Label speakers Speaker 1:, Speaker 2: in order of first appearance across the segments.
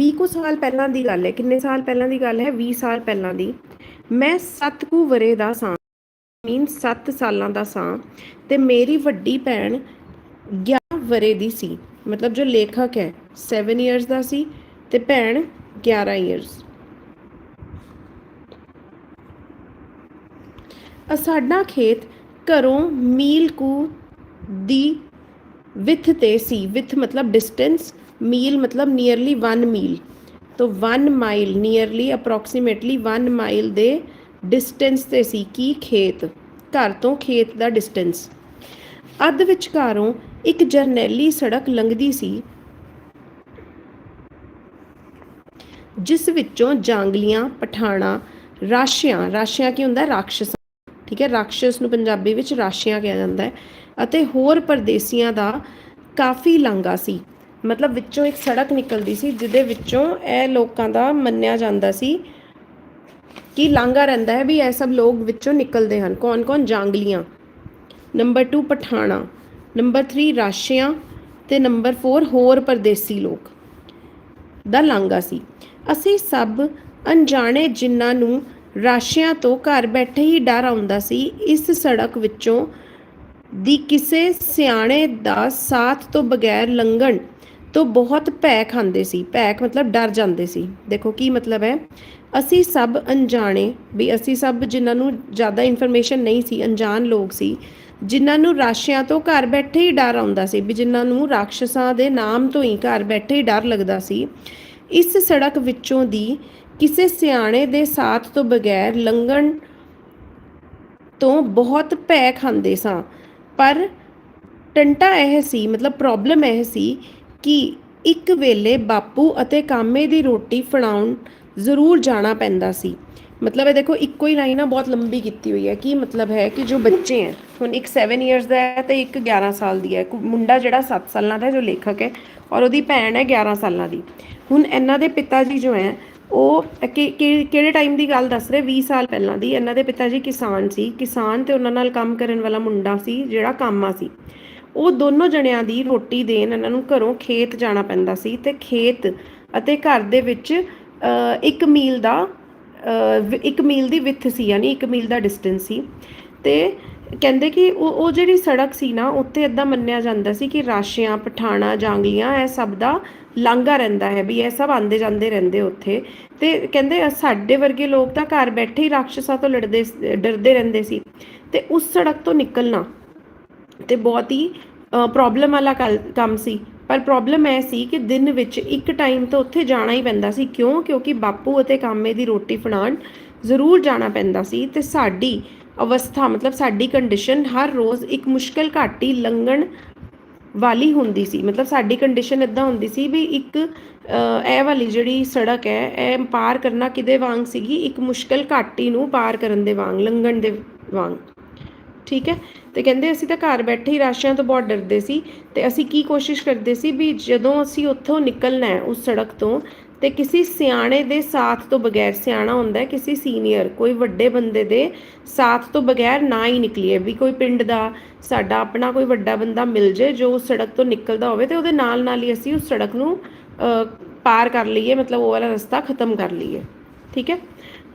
Speaker 1: 20 ਕੁ ਸਾਲ ਪਹਿਲਾਂ ਦੀ ਗੱਲ ਹੈ, ਕਿੰਨੇ ਸਾਲ ਪਹਿਲਾਂ ਦੀ ਗੱਲ ਹੈ? 20 ਸਾਲ ਪਹਿਲਾਂ ਦੀ। ਮੈਂ 7 ਕੁ ਵਰੇ ਦਾ ਸਾਂ, ਮੀਨ 7 ਸਾਲਾਂ ਦਾ ਸਾਂ ਤੇ ਮੇਰੀ ਵੱਡੀ ਭੈਣ 11 ਵਰੇ ਦੀ ਸੀ। ਮਤਲਬ ਜੋ ਲੇਖਕ ਹੈ 7 ਇਅਰਸ ਦਾ ਸੀ ਤੇ ਭੈਣ 11 ਇਅਰਸ ਸਾਡਾ ਖੇਤ ਘਰੋਂ ਮੀਲ ਕੁ ਦੀ ਵਿਥ ਤੇ ਸੀ। ਵਿਥ ਮਤਲਬ ਡਿਸਟੈਂਸ ਮੀਲ ਮਤਲਬ ਨੀਅਰਲੀ 1 ਮੀਲ। ਤੋਂ 1 ਮਾਈਲ ਨੀਅਰਲੀ ਅਪਰੋਕਸੀਮੇਟਲੀ 1 ਮਾਈਲ ਦੇ ਡਿਸਟੈਂਸ ਤੇ ਸੀ ਕੀ ਖੇਤ। ਘਰ ਤੋਂ ਖੇਤ ਦਾ ਡਿਸਟੈਂਸ ਅੱਧ ਵਿਚਕਾਰੋਂ ਇੱਕ ਜਰਨੈਲੀ ਸੜਕ ਲੰਘਦੀ ਸੀ, ਜਿਸ ਵਿੱਚੋਂ ਜਾਂਗਲੀਆਂ, ਪਠਾਣਾ, ਰਾਸ਼ਿਆਂ ਰਾਸ਼ਿਆਂ ਕੀ ਹੁੰਦਾ? ਰਾਖਸ਼ ਠੀਕ ਹੈ ਰਾਖਸ਼ ਨੂੰ ਪੰਜਾਬੀ ਵਿੱਚ ਰਾਸ਼ੀਆਂ ਕਿਹਾ ਜਾਂਦਾ ਹੈ। ਅਤੇ ਹੋਰ ਪਰਦੇਸੀਆਂ ਦਾ ਕਾਫੀ ਲਾਂਗਾ ਸੀ। ਮਤਲਬ ਵਿੱਚੋਂ ਇੱਕ ਸੜਕ ਨਿਕਲਦੀ ਸੀ, ਜਿਹਦੇ ਵਿੱਚੋਂ ਇਹ ਲੋਕਾਂ ਦਾ ਮੰਨਿਆ ਜਾਂਦਾ ਸੀ ਕਿ ਲਾਂਗਾ ਰਹਿੰਦਾ ਹੈ ਵੀ ਇਹ ਸਭ ਲੋਕ ਵਿੱਚੋਂ ਨਿਕਲਦੇ ਹਨ। ਕੌਣ-ਕੌਣ ਜਾਂਗਲੀਆਂ। ਨੰਬਰ 2 ਪਠਾਣਾ। ਨੰਬਰ 3 ਰਾਸ਼ੀਆਂ। ਤੇ ਨੰਬਰ 4 ਹੋਰ ਪਰਦੇਸੀ ਲੋਕ ਦਾ ਲਾਂਗਾ ਸੀ। ਅਸੀਂ ਸਭ ਅਣਜਾਣੇ ਜਿਨ੍ਹਾਂ ਨੂੰ ਰਾਸ਼ੀਆਂ ਤੋਂ ਘਰ ਬੈਠੇ ਹੀ ਡਰ ਆਉਂਦਾ ਸੀ, ਇਸ ਸੜਕ ਵਿੱਚੋਂ ਦੀ ਕਿਸੇ ਸਿਆਣੇ ਦਾ ਸਾਥ ਤੋਂ ਬਗੈਰ ਲੰਘਣ ਤੋਂ ਬਹੁਤ ਭੈ ਖਾਂਦੇ ਸੀ ਭੈਕ ਮਤਲਬ ਡਰ ਜਾਂਦੇ ਸੀ। ਦੇਖੋ ਕੀ ਮਤਲਬ ਹੈ, ਅਸੀਂ ਸਭ ਅਣਜਾਣੇ, ਵੀ ਅਸੀਂ ਸਭ ਜਿਨ੍ਹਾਂ ਨੂੰ ਜ਼ਿਆਦਾ ਇਨਫੋਰਮੇਸ਼ਨ ਨਹੀਂ ਸੀ, ਅਣਜਾਣ ਲੋਕ ਸੀ, ਜਿਨ੍ਹਾਂ ਨੂੰ ਰਾਸ਼ਿਆਂ ਤੋਂ ਘਰ ਬੈਠੇ ਹੀ ਡਰ ਆਉਂਦਾ ਸੀ, ਵੀ ਜਿਨ੍ਹਾਂ ਨੂੰ ਰਾਖਸ਼ਾਂ ਦੇ ਨਾਮ ਤੋਂ ਹੀ ਘਰ ਬੈਠੇ ਹੀ ਡਰ ਲੱਗਦਾ ਸੀ। ਇਸ ਸੜਕ ਵਿੱਚੋਂ ਦੀ ਕਿਸੇ ਸਿਆਣੇ ਦੇ ਸਾਥ ਤੋਂ ਬਗੈਰ ਲੰਘਣ ਤੋਂ ਬਹੁਤ ਭੈ ਖਾਂਦੇ ਸਾਂ। ਪਰ ਟੰਟਾ ਇਹ ਸੀ, ਮਤਲਬ ਪ੍ਰੋਬਲਮ ਇਹ ਸੀ ਕਿ ਇੱਕ ਵੇਲੇ ਬਾਪੂ ਅਤੇ ਕਾਮੇ ਦੀ ਰੋਟੀ ਫੜਾਉਣ ਜ਼ਰੂਰ ਜਾਣਾ ਪੈਂਦਾ ਸੀ। ਮਤਲਬ ਇਹ ਦੇਖੋ, ਇੱਕੋ ਹੀ ਲਾਈਨ ਆ ਬਹੁਤ ਲੰਬੀ ਕੀਤੀ ਹੋਈ ਹੈ। ਕਿ ਮਤਲਬ ਹੈ ਕਿ ਜੋ ਬੱਚੇ ਹੈ, ਹੁਣ ਇੱਕ 7 ਇਅਰਸ ਦਾ ਹੈ ਤੇ ਇੱਕ 11 ਸਾਲ ਦੀ ਹੈ। ਮੁੰਡਾ ਜਿਹੜਾ 7 ਸਾਲਾਂ ਦਾ ਜੋ ਲੇਖਕ ਹੈ ਔਰ ਉਹਦੀ ਭੈਣ ਹੈ 11 ਸਾਲਾਂ ਦੀ। ਹੁਣ ਇਹਨਾਂ ਦੇ ਪਿਤਾ ਜੀ ਜੋ ਹੈ, ਉਹ ਕਿਹੜੇ ਟਾਈਮ ਦੀ ਗੱਲ ਦੱਸ ਰਹੇ? 20 ਸਾਲ ਪਹਿਲਾਂ ਦੀ। ਇਹਨਾਂ ਦੇ ਪਿਤਾ ਜੀ ਕਿਸਾਨ ਸੀ। ਕਿਸਾਨ ਤੇ ਉਹਨਾਂ ਨਾਲ ਕੰਮ ਕਰਨ ਵਾਲਾ ਮੁੰਡਾ ਸੀ, ਜਿਹੜਾ ਕਾਮਾ ਸੀ। ਉਹ ਦੋਨੋਂ ਜਣਿਆਂ ਦੀ ਰੋਟੀ ਦੇਣ ਇਹਨਾਂ ਨੂੰ ਘਰੋਂ ਖੇਤ ਜਾਣਾ ਪੈਂਦਾ ਸੀ ਤੇ ਖੇਤ ਅਤੇ ਘਰ ਦੇ ਵਿੱਚ ਇੱਕ ਮੀਲ ਦਾ ਇੱਕ ਮੀਲ ਦੀ ਵਿੱਥ ਸੀ ਯਾਨੀ ਇੱਕ ਮੀਲ ਦਾ ਡਿਸਟੈਂਸ ਸੀ। ਤੇ ਕਹਿੰਦੇ ਕਿ ਉਹ ਉਹ ਜਿਹੜੀ ਸੜਕ ਸੀ ਨਾ ਉੱਤੇ ਇਦਾਂ ਮੰਨਿਆ ਜਾਂਦਾ ਸੀ ਕਿ ਰਾਸ਼ੀਆਂ, ਪਠਾਣਾ, ਜਾਂਗਲੀਆਂ, ਇਹ ਸਭ ਦਾ ਲਾਂਘਾ ਰਹਿੰਦਾ ਹੈ ਵੀ ਇਹ ਸਭ ਆਂਦੇ ਜਾਂਦੇ ਰਹਿੰਦੇ ਉੱਥੇ। ਤੇ ਕਹਿੰਦੇ ਸਾਡੇ ਵਰਗੇ ਲੋਕ ਤਾਂ ਘਰ ਬੈਠੇ ਹੀ ਰਾਖਸ਼ਾਂ ਤੋਂ ਲੜਦੇ ਡਰਦੇ ਰਹਿੰਦੇ ਸੀ। ਤੇ ਉਸ ਸੜਕ ਤੋਂ ਨਿਕਲਣਾ ਤੇ ਬਹੁਤ ਹੀ ਪ੍ਰੋਬਲਮ ਵਾਲਾ ਕੱਲ- ਕੰਮ ਸੀ। ਪਰ ਪ੍ਰੋਬਲਮ ਇਹ ਸੀ ਕਿ ਦਿਨ ਵਿੱਚ ਇੱਕ ਟਾਈਮ ਤਾਂ ਉੱਥੇ ਜਾਣਾ ਹੀ ਪੈਂਦਾ ਸੀ। ਕਿਉਂ? ਕਿਉਂਕਿ ਬਾਪੂ ਅਤੇ ਕਾਮੇ ਦੀ ਰੋਟੀ ਫੜਾਉਣ ਜ਼ਰੂਰ ਜਾਣਾ ਪੈਂਦਾ ਸੀ ਤੇ ਸਾਡੀ ਅਵਸਥਾ, ਮਤਲਬ ਸਾਡੀ ਕੰਡੀਸ਼ਨ ਹਰ ਰੋਜ਼ ਇੱਕ ਮੁਸ਼ਕਲ ਘਾਟੀ ਲੰਘਣ ਵਾਲੀ ਹੁੰਦੀ ਸੀ। ਮਤਲਬ ਸਾਡੀ ਕੰਡੀਸ਼ਨ ਇਦਾਂ ਹੁੰਦੀ ਸੀ ਵੀ ਇੱਕ ਇਹ ਵਾਲੀ ਜਿਹੜੀ ਸੜਕ ਹੈ, ਇਹ ਪਾਰ ਕਰਨਾ ਕਿਦੇ ਵਾਂਗ ਸੀਗੀ? ਇੱਕ ਮੁਸ਼ਕਲ ਘਾਟੀ ਨੂੰ ਪਾਰ ਕਰਨ ਦੇ ਵਾਂਗ, ਲੰਘਣ ਦੇ ਵਾਂਗ। ਠੀਕ ਹੈ? ਤੇ ਕਹਿੰਦੇ ਅਸੀਂ ਤਾਂ ਘਰ ਬੈਠੇ ਹੀ ਰਾਸ਼ਿਆਂ ਤੋਂ ਬਹੁਤ ਡਰਦੇ ਸੀ ਤੇ ਅਸੀਂ ਕੀ ਕੋਸ਼ਿਸ਼ ਕਰਦੇ ਸੀ ਵੀ ਜਦੋਂ ਅਸੀਂ ਉੱਥੋਂ ਨਿਕਲਣਾ ਹੈ ਉਸ ਸੜਕ ਤੋਂ, ਤੇ ਕਿਸੇ ਸਿਆਣੇ ਦੇ ਸਾਥ ਤੋਂ ਬਗੈਰ, ਸਿਆਣਾ ਹੁੰਦਾ ਕਿਸੇ ਸੀਨੀਅਰ, ਕੋਈ ਵੱਡੇ ਬੰਦੇ ਦੇ ਸਾਥ ਤੋਂ ਬਗੈਰ ਨਾ ਹੀ ਨਿਕਲੀਏ ਵੀ ਕੋਈ ਪਿੰਡ ਦਾ, ਸਾਡਾ ਆਪਣਾ ਕੋਈ ਵੱਡਾ ਬੰਦਾ ਮਿਲ ਜੇ ਜੋ ਉਸ ਸੜਕ ਤੋਂ ਨਿਕਲਦਾ ਹੋਵੇ ਤੇ ਉਹਦੇ ਨਾਲ ਨਾਲ ਹੀ ਅਸੀਂ ਉਸ ਸੜਕ ਨੂੰ ਪਾਰ ਕਰ ਲਈਏ, ਮਤਲਬ ਉਹ ਵਾਲਾ ਰਸਤਾ ਖਤਮ ਕਰ ਲਈਏ। ਠੀਕ ਹੈ?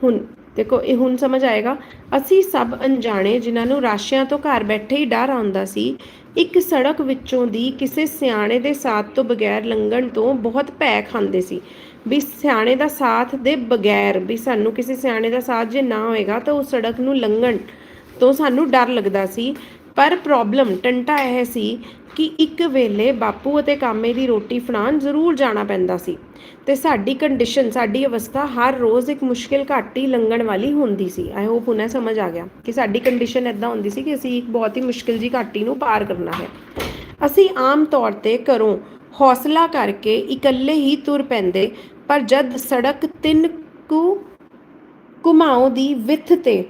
Speaker 1: ਹੁਣ ਦੇਖੋ, ਇਹ ਹੁਣ ਸਮਝ ਆਏਗਾ। ਅਸੀਂ ਸਭ ਅਣਜਾਣੇ ਜਿਨ੍ਹਾਂ ਨੂੰ ਰਾਸ਼ਿਆਂ ਤੋਂ ਘਰ ਬੈਠੇ ਹੀ ਡਰ ਆਉਂਦਾ ਸੀ, ਇੱਕ ਸੜਕ ਵਿੱਚੋਂ ਦੀ ਕਿਸੇ ਸਿਆਣੇ ਦੇ ਸਾਥ ਤੋਂ ਬਗੈਰ ਲੰਘਣ ਤੋਂ ਬਹੁਤ ਭੈ ਖਾਂਦੇ ਸੀ। ਵੀ ਸਿਆਣੇ ਦਾ ਸਾਥ ਦੇ ਬਗੈਰ, ਵੀ ਸਾਨੂੰ ਕਿਸੇ ਸਿਆਣੇ ਦਾ ਸਾਥ ਜੇ ਨਾ ਹੋਏਗਾ ਤਾਂ ਉਹ ਸੜਕ ਨੂੰ ਲੰਘਣ ਤੋਂ ਸਾਨੂੰ ਡਰ ਲੱਗਦਾ ਸੀ। ਪਰ ਪ੍ਰੋਬਲਮ ਟੰਟਾ ਇਹ ਸੀ ਕਿ ਇੱਕ ਵੇਲੇ ਬਾਪੂ ਅਤੇ ਕਾਮੇ ਦੀ ਰੋਟੀ ਫੜਾਉਣ ਜ਼ਰੂਰ ਜਾਣਾ ਪੈਂਦਾ ਸੀ। ਤੇ ਸਾਡੀ ਕੰਡੀਸ਼ਨ ਸਾਡੀ ਅਵਸਥਾ ਹਰ ਰੋਜ਼ ਇੱਕ ਮੁਸ਼ਕਿਲ ਘਾਟੀ ਲੰਘਣ ਵਾਲੀ ਹੁੰਦੀ ਸੀ। ਆਈ ਹੋਪ ਹੁਣੇ ਸਮਝ ਆ ਗਿਆ ਕਿ ਸਾਡੀ ਕੰਡੀਸ਼ਨ ਇਦਾਂ ਹੁੰਦੀ ਸੀ ਕਿ ਅਸੀਂ ਇੱਕ ਬਹੁਤ ਹੀ ਮੁਸ਼ਕਿਲ ਜੀ ਘਾਟੀ ਨੂੰ ਪਾਰ ਕਰਨਾ ਹੈ। ਅਸੀਂ ਆਮ ਤੌਰ ਤੇ ਘਰੋਂ ਹੌਸਲਾ ਕਰਕੇ ਇਕੱਲੇ ਹੀ ਤੁਰ ਪੈਂਦੇ, ਪਰ ਜਦ ਸੜਕ ਤਿੰਨ ਕੁ ਘੁਮਾਓ ਦੀ ਵਿੱਥ ਤੇ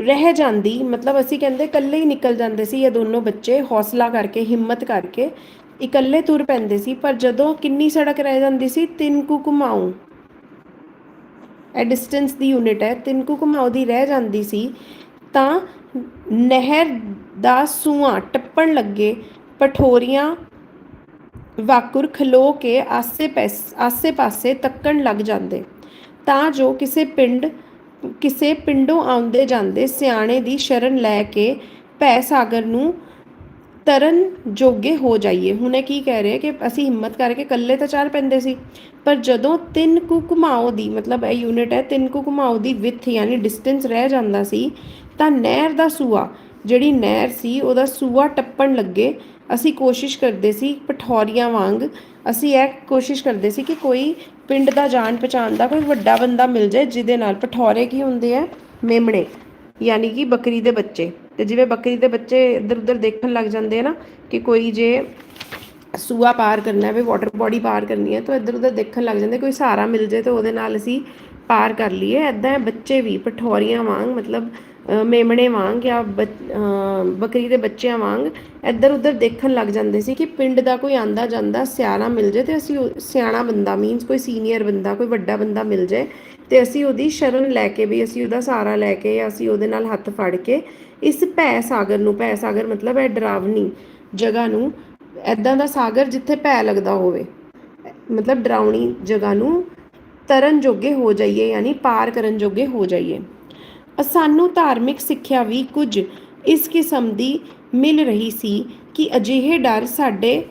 Speaker 1: ਰਹਿ ਜਾਂਦੀ, ਮਤਲਬ ਅਸੀਂ ਕਹਿੰਦੇ ਇਕੱਲੇ ਹੀ ਨਿਕਲ ਜਾਂਦੇ ਸੀ, ਇਹ ਦੋਨੋਂ ਬੱਚੇ ਹੌਸਲਾ ਕਰਕੇ, ਹਿੰਮਤ ਕਰਕੇ ਇਕੱਲੇ ਤੁਰ ਪੈਂਦੇ ਸੀ, ਪਰ ਜਦੋਂ ਕਿੰਨੀ ਸੜਕ ਰਹਿ ਜਾਂਦੀ ਸੀ ਤਿੰਨ ਕੁ ਘੁਮਾਓ ਇਹ ਡਿਸਟੈਂਸ ਦੀ ਯੂਨਿਟ ਹੈ ਤਿੰਨ ਕੁ ਘੁਮਾਓ ਦੀ ਰਹਿ ਜਾਂਦੀ ਸੀ, ਤਾਂ ਨਹਿਰ ਦਾ ਸੂਆਂ ਟੱਪਣ ਲੱਗੇ ਪਠੋਰੀਆਂ ਵਾਕੁਰ ਖਲੋ ਕੇ ਆਸੇ ਪੈਸ- ਆਸੇ ਪਾਸੇ ਤੱਕਣ ਲੱਗ ਜਾਂਦੇ। ਤਾਂ ਜੋ ਕਿਸੇ ਪਿੰਡ ਕਿਸੇ ਪਿੰਡੋਂ ਆਉਂਦੇ ਜਾਂਦੇ ਸਿਆਣੇ ਦੀ ਸ਼ਰਨ ਲੈ ਕੇ ਭੈ ਸਾਗਰ ਨੂੰ ਤਰਨ ਜੋਗੇ ਹੋ ਜਾਈਏ। ਹੁਣ ਇਹ ਕੀ ਕਹਿ ਰਹੇ ਕਿ ਅਸੀਂ ਹਿੰਮਤ ਕਰਕੇ ਇਕੱਲੇ ਤਾਂ ਚੱਲ ਪੈਂਦੇ ਸੀ, ਪਰ ਜਦੋਂ ਤਿੰਨ ਕੁ ਘੁਮਾਓ ਦੀ ਮਤਲਬ ਇਹ ਯੂਨਿਟ ਹੈ, ਤਿੰਨ ਕੁ ਘੁਮਾਓ ਦੀ ਵਿੱਥ ਯਾਨੀ ਡਿਸਟੈਂਸ ਰਹਿ ਜਾਂਦਾ ਸੀ, ਤਾਂ ਨਹਿਰ ਦਾ ਸੂਆ, ਜਿਹੜੀ ਨਹਿਰ ਸੀ ਉਹਦਾ ਸੂਆ ਟੱਪਣ ਲੱਗੇ ਅਸੀਂ ਕੋਸ਼ਿਸ਼ ਕਰਦੇ ਸੀ ਪਠੌਰੀਆਂ ਵਾਂਗ, ਅਸੀਂ ਇਹ ਕੋਸ਼ਿਸ਼ ਕਰਦੇ ਸੀ ਕਿ ਕੋਈ ਪਿੰਡ ਦਾ ਜਾਣ ਪਛਾਣ ਦਾ ਕੋਈ ਵੱਡਾ ਬੰਦਾ ਮਿਲ ਜਾਏ ਜਿਹਦੇ ਨਾਲ ਪਠੌਰੇ ਕੀ ਹੁੰਦੇ ਆ? ਮੇਮਣੇ, ਯਾਨੀ ਕਿ ਬੱਕਰੀ ਦੇ ਬੱਚੇ। ਤੇ ਜਿਵੇਂ ਬੱਕਰੀ ਦੇ ਬੱਚੇ ਇੱਧਰ ਉੱਧਰ ਦੇਖਣ ਲੱਗ ਜਾਂਦੇ ਆ ਨਾ ਕਿ ਕੋਈ ਜੇ ਸੂਆ ਪਾਰ ਕਰਨਾ ਹੈ, ਵੀ ਵਾਟਰ ਬੋਡੀ ਪਾਰ ਕਰਨੀ ਹੈ, ਤਾਂ ਇੱਧਰ ਉੱਧਰ ਦੇਖਣ ਲੱਗ ਜਾਂਦੇ ਕੋਈ ਸਹਾਰਾ ਮਿਲ ਜਾਏ ਤਾਂ ਉਹਦੇ ਨਾਲ ਅਸੀਂ ਪਾਰ ਕਰ ਲਈਏ ਐਦਾਂ ਬੱਚੇ ਵੀ ਪਠੌਰੀਆਂ ਵਾਂਗ, ਮਤਲਬ ਮੇਮਣੇ ਵਾਂਗ ਜਾਂ ਬੱਕਰੀ ਦੇ ਬੱਚਿਆਂ ਵਾਂਗ ਇੱਧਰ ਉੱਧਰ ਦੇਖਣ ਲੱਗ ਜਾਂਦੇ ਸੀ ਕਿ ਪਿੰਡ ਦਾ ਕੋਈ ਆਂਦਾ ਜਾਂਦਾ ਸਿਆਣਾ ਮਿਲ ਜਾਏ ਤੇ ਅਸੀਂ ਉਹ- ਸਿਆਣਾ ਬੰਦਾ ਮੀਨਸ ਕੋਈ ਸੀਨੀਅਰ ਬੰਦਾ, ਕੋਈ ਵੱਡਾ ਬੰਦਾ ਮਿਲ ਜਾਏ ਤੇ ਅਸੀਂ ਉਹਦੀ ਸ਼ਰਨ ਲੈ ਕੇ ਵੀ, ਅਸੀਂ ਉਹਦਾ ਸਹਾਰਾ ਲੈ ਕੇ, ਅਸੀਂ ਉਹਦੇ ਨਾਲ ਹੱਥ ਫੜ ਕੇ ਇਸ ਭੈ ਸਾਗਰ ਨੂੰ, ਭੈ ਸਾਗਰ ਮਤਲਬ ਹੈ ਡਰਾਵਣੀ ਜਗ੍ਹਾ ਨੂੰ ਐਦਾਂ ਦਾ ਸਾਗਰ ਜਿੱਥੇ ਭੈ ਲੱਗਦਾ ਹੋਵੇ, ਮਤਲਬ ਡਰਾਉਣੀ ਜਗ੍ਹਾ ਨੂੰ ਤਰਨ ਜੋਗੇ ਹੋ ਜਾਈਏ ਯਾਨੀ ਪਾਰ ਕਰਨ ਜੋਗੇ ਹੋ ਜਾਈਏ। ਸਾਨੂੰ ਧਾਰਮਿਕ ਸਿੱਖਿਆ ਵੀ ਕੁਝ ਇਸ ਕਿਸਮ ਦੀ ਮਿਲ ਰਹੀ ਸੀ ਕਿ ਅਜਿਹੇ ਡਰ ਸਾਡੇ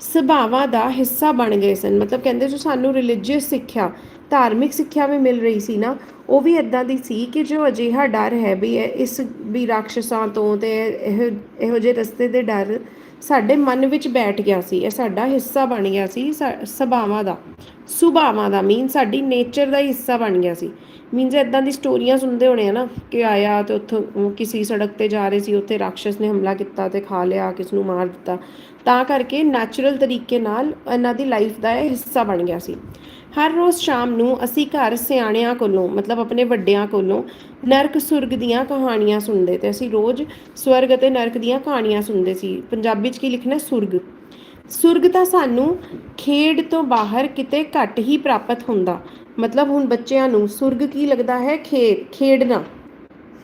Speaker 1: ਸੁਭਾਵਾਂ ਦਾ ਹਿੱਸਾ ਬਣ ਗਏ ਸਨ। ਮਤਲਬ ਕਹਿੰਦੇ ਜੋ ਸਾਨੂੰ ਰਿਲੀਜੀਅਸ ਸਿੱਖਿਆ, ਧਾਰਮਿਕ ਸਿੱਖਿਆ ਵੀ ਮਿਲ ਰਹੀ ਸੀ ਨਾ, ਉਹ ਵੀ ਇਦਾਂ ਦੀ ਸੀ ਕਿ ਜੋ ਅਜਿਹਾ ਡਰ ਹੈ ਵੀ ਇਸ ਵੀ ਰਾਖਸ਼ਾਂ ਤੋਂ ਤੇ ਇਹ, ਇਹੋ ਜਿਹੇ ਰਸਤੇ ਦੇ ਡਰ ਸਾਡੇ ਮਨ ਵਿੱਚ ਬੈਠ ਗਿਆ ਸੀ, ਇਹ ਸਾਡਾ ਹਿੱਸਾ ਬਣ ਗਿਆ ਸੀ, ਸਾ- ਸੁਭਾਵਾਂ ਦਾ। ਸੁਭਾਵਾਂ ਦਾ ਮੀਨ ਸਾਡੀ ਨੇਚਰ ਦਾ ਹੀ ਹਿੱਸਾ ਬਣ ਗਿਆ ਸੀ। ਮੀਨਸ ਇਦਾਂ ਦੀ ਸਟੋਰੀਆਂ ਸੁਣਦੇ ਹੋਣੇ ਆ ਨਾ, ਕਿ ਆਇਆ ਤੇ ਉੱਥੋਂ ਕਿਸੇ ਸੜਕ ਤੇ ਜਾ ਰਹੇ ਸੀ, ਉੱਥੇ ਰਾਖਸ਼ ਨੇ ਹਮਲਾ ਕੀਤਾ ਤੇ ਖਾ ਲਿਆ ਕਿਸ ਨੂੰ ਮਾਰ ਦਿੱਤਾ। ਤਾਂ ਕਰਕੇ ਨੈਚੁਰਲ ਤਰੀਕੇ ਨਾਲ ਇਹਨਾਂ ਦੀ ਲਾਈਫ ਦਾ ਇਹ ਹਿੱਸਾ ਬਣ ਗਿਆ ਸੀ। ਹਰ ਰੋਜ਼ ਸ਼ਾਮ ਨੂੰ ਅਸੀਂ ਘਰ ਸਿਆਣਿਆਂ ਕੋਲੋਂ, ਮਤਲਬ ਆਪਣੇ ਵੱਡਿਆਂ ਕੋਲੋਂ ਨਰਕ ਸੁਰਗ ਦੀਆਂ ਕਹਾਣੀਆਂ ਸੁਣਦੇ ਤੇ ਅਸੀਂ ਰੋਜ਼ ਸਵਰਗ ਅਤੇ ਨਰਕ ਦੀਆਂ ਕਹਾਣੀਆਂ ਸੁਣਦੇ ਸੀ। ਪੰਜਾਬੀ 'ਚ ਕੀ ਲਿਖਣਾ? ਸੁਰਗ। ਸੁਰਗ ਤਾਂ ਸਾਨੂੰ ਖੇਡ ਤੋਂ ਬਾਹਰ ਕਿਤੇ ਘੱਟ ਹੀ ਪ੍ਰਾਪਤ ਹੁੰਦਾ। ਮਤਲਬ ਹੁਣ ਬੱਚਿਆਂ ਨੂੰ ਸੁਰਗ ਕੀ ਲੱਗਦਾ ਹੈ? ਖੇਡ ਖੇਡਣਾ।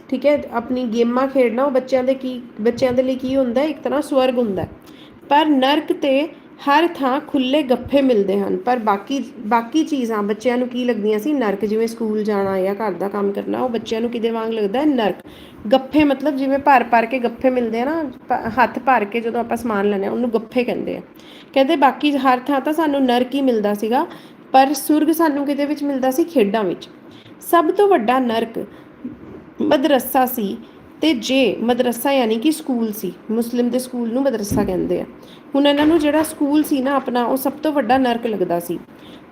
Speaker 1: ਠੀਕ ਹੈ? ਆਪਣੀ ਗੇਮਾਂ ਖੇਡਣਾ, ਉਹ ਬੱਚਿਆਂ ਦੇ ਕੀ, ਬੱਚਿਆਂ ਦੇ ਲਈ ਕੀ ਹੁੰਦਾ? ਇੱਕ ਤਰ੍ਹਾਂ ਸਵਰਗ ਹੁੰਦਾ। ਪਰ ਨਰਕ ਤੇ ਹਰ ਥਾਂ ਖੁੱਲੇ ਗੱਫੇ ਮਿਲਦੇ ਹਨ, ਪਰ ਬਾਕੀ ਬਾਕੀ ਚੀਜ਼ਾਂ ਬੱਚਿਆਂ ਨੂੰ ਕੀ ਲੱਗਦੀਆਂ ਸੀ? ਨਰਕ, ਜਿਵੇਂ ਸਕੂਲ ਜਾਣਾ ਜਾਂ ਘਰ ਦਾ ਕੰਮ ਕਰਨਾ, ਉਹ ਬੱਚਿਆਂ ਨੂੰ ਕਿਦੇ ਵਾਂਗ ਲੱਗਦਾ? ਹੈ ਨਰਕ। ਗੱਫੇ ਮਤਲਬ ਜਿਵੇਂ ਭਰ ਭਰ ਕੇ ਗੱਫੇ ਮਿਲਦੇ ਆ ਨਾ ਪ- ਹੱਥ ਭਰ ਕੇ ਜਦੋਂ ਆਪਾਂ ਸਮਾਨ ਲੈਂਦੇ ਆ ਉਹਨੂੰ ਗੱਫੇ ਕਹਿੰਦੇ ਆ। ਕਹਿੰਦੇ ਬਾਕੀ ਹਰ ਥਾਂ ਤਾਂ ਸਾਨੂੰ ਨਰਕ ਹੀ ਮਿਲਦਾ ਸੀਗਾ, ਪਰ ਸੁਰਗ ਸਾਨੂੰ ਕਿਤੇ ਵਿੱਚ ਮਿਲਦਾ ਸੀ? ਖੇਡਾਂ ਵਿੱਚ। ਸਭ ਤੋਂ ਵੱਡਾ ਨਰਕ ਮਦਰਸਾ ਸੀ ਤੇ ਜੇ ਮਦਰਸਾ ਯਾਨੀ ਕਿ ਸਕੂਲ ਸੀ, ਮੁਸਲਿਮ ਦੇ ਸਕੂਲ ਨੂੰ ਮਦਰਸਾ ਕਹਿੰਦੇ ਆ, ਹੁਣ ਇਹਨਾਂ ਨੂੰ ਜਿਹੜਾ ਸਕੂਲ ਸੀ ਨਾ ਆਪਣਾ, ਉਹ ਸਭ ਤੋਂ ਵੱਡਾ ਨਰਕ ਲੱਗਦਾ ਸੀ।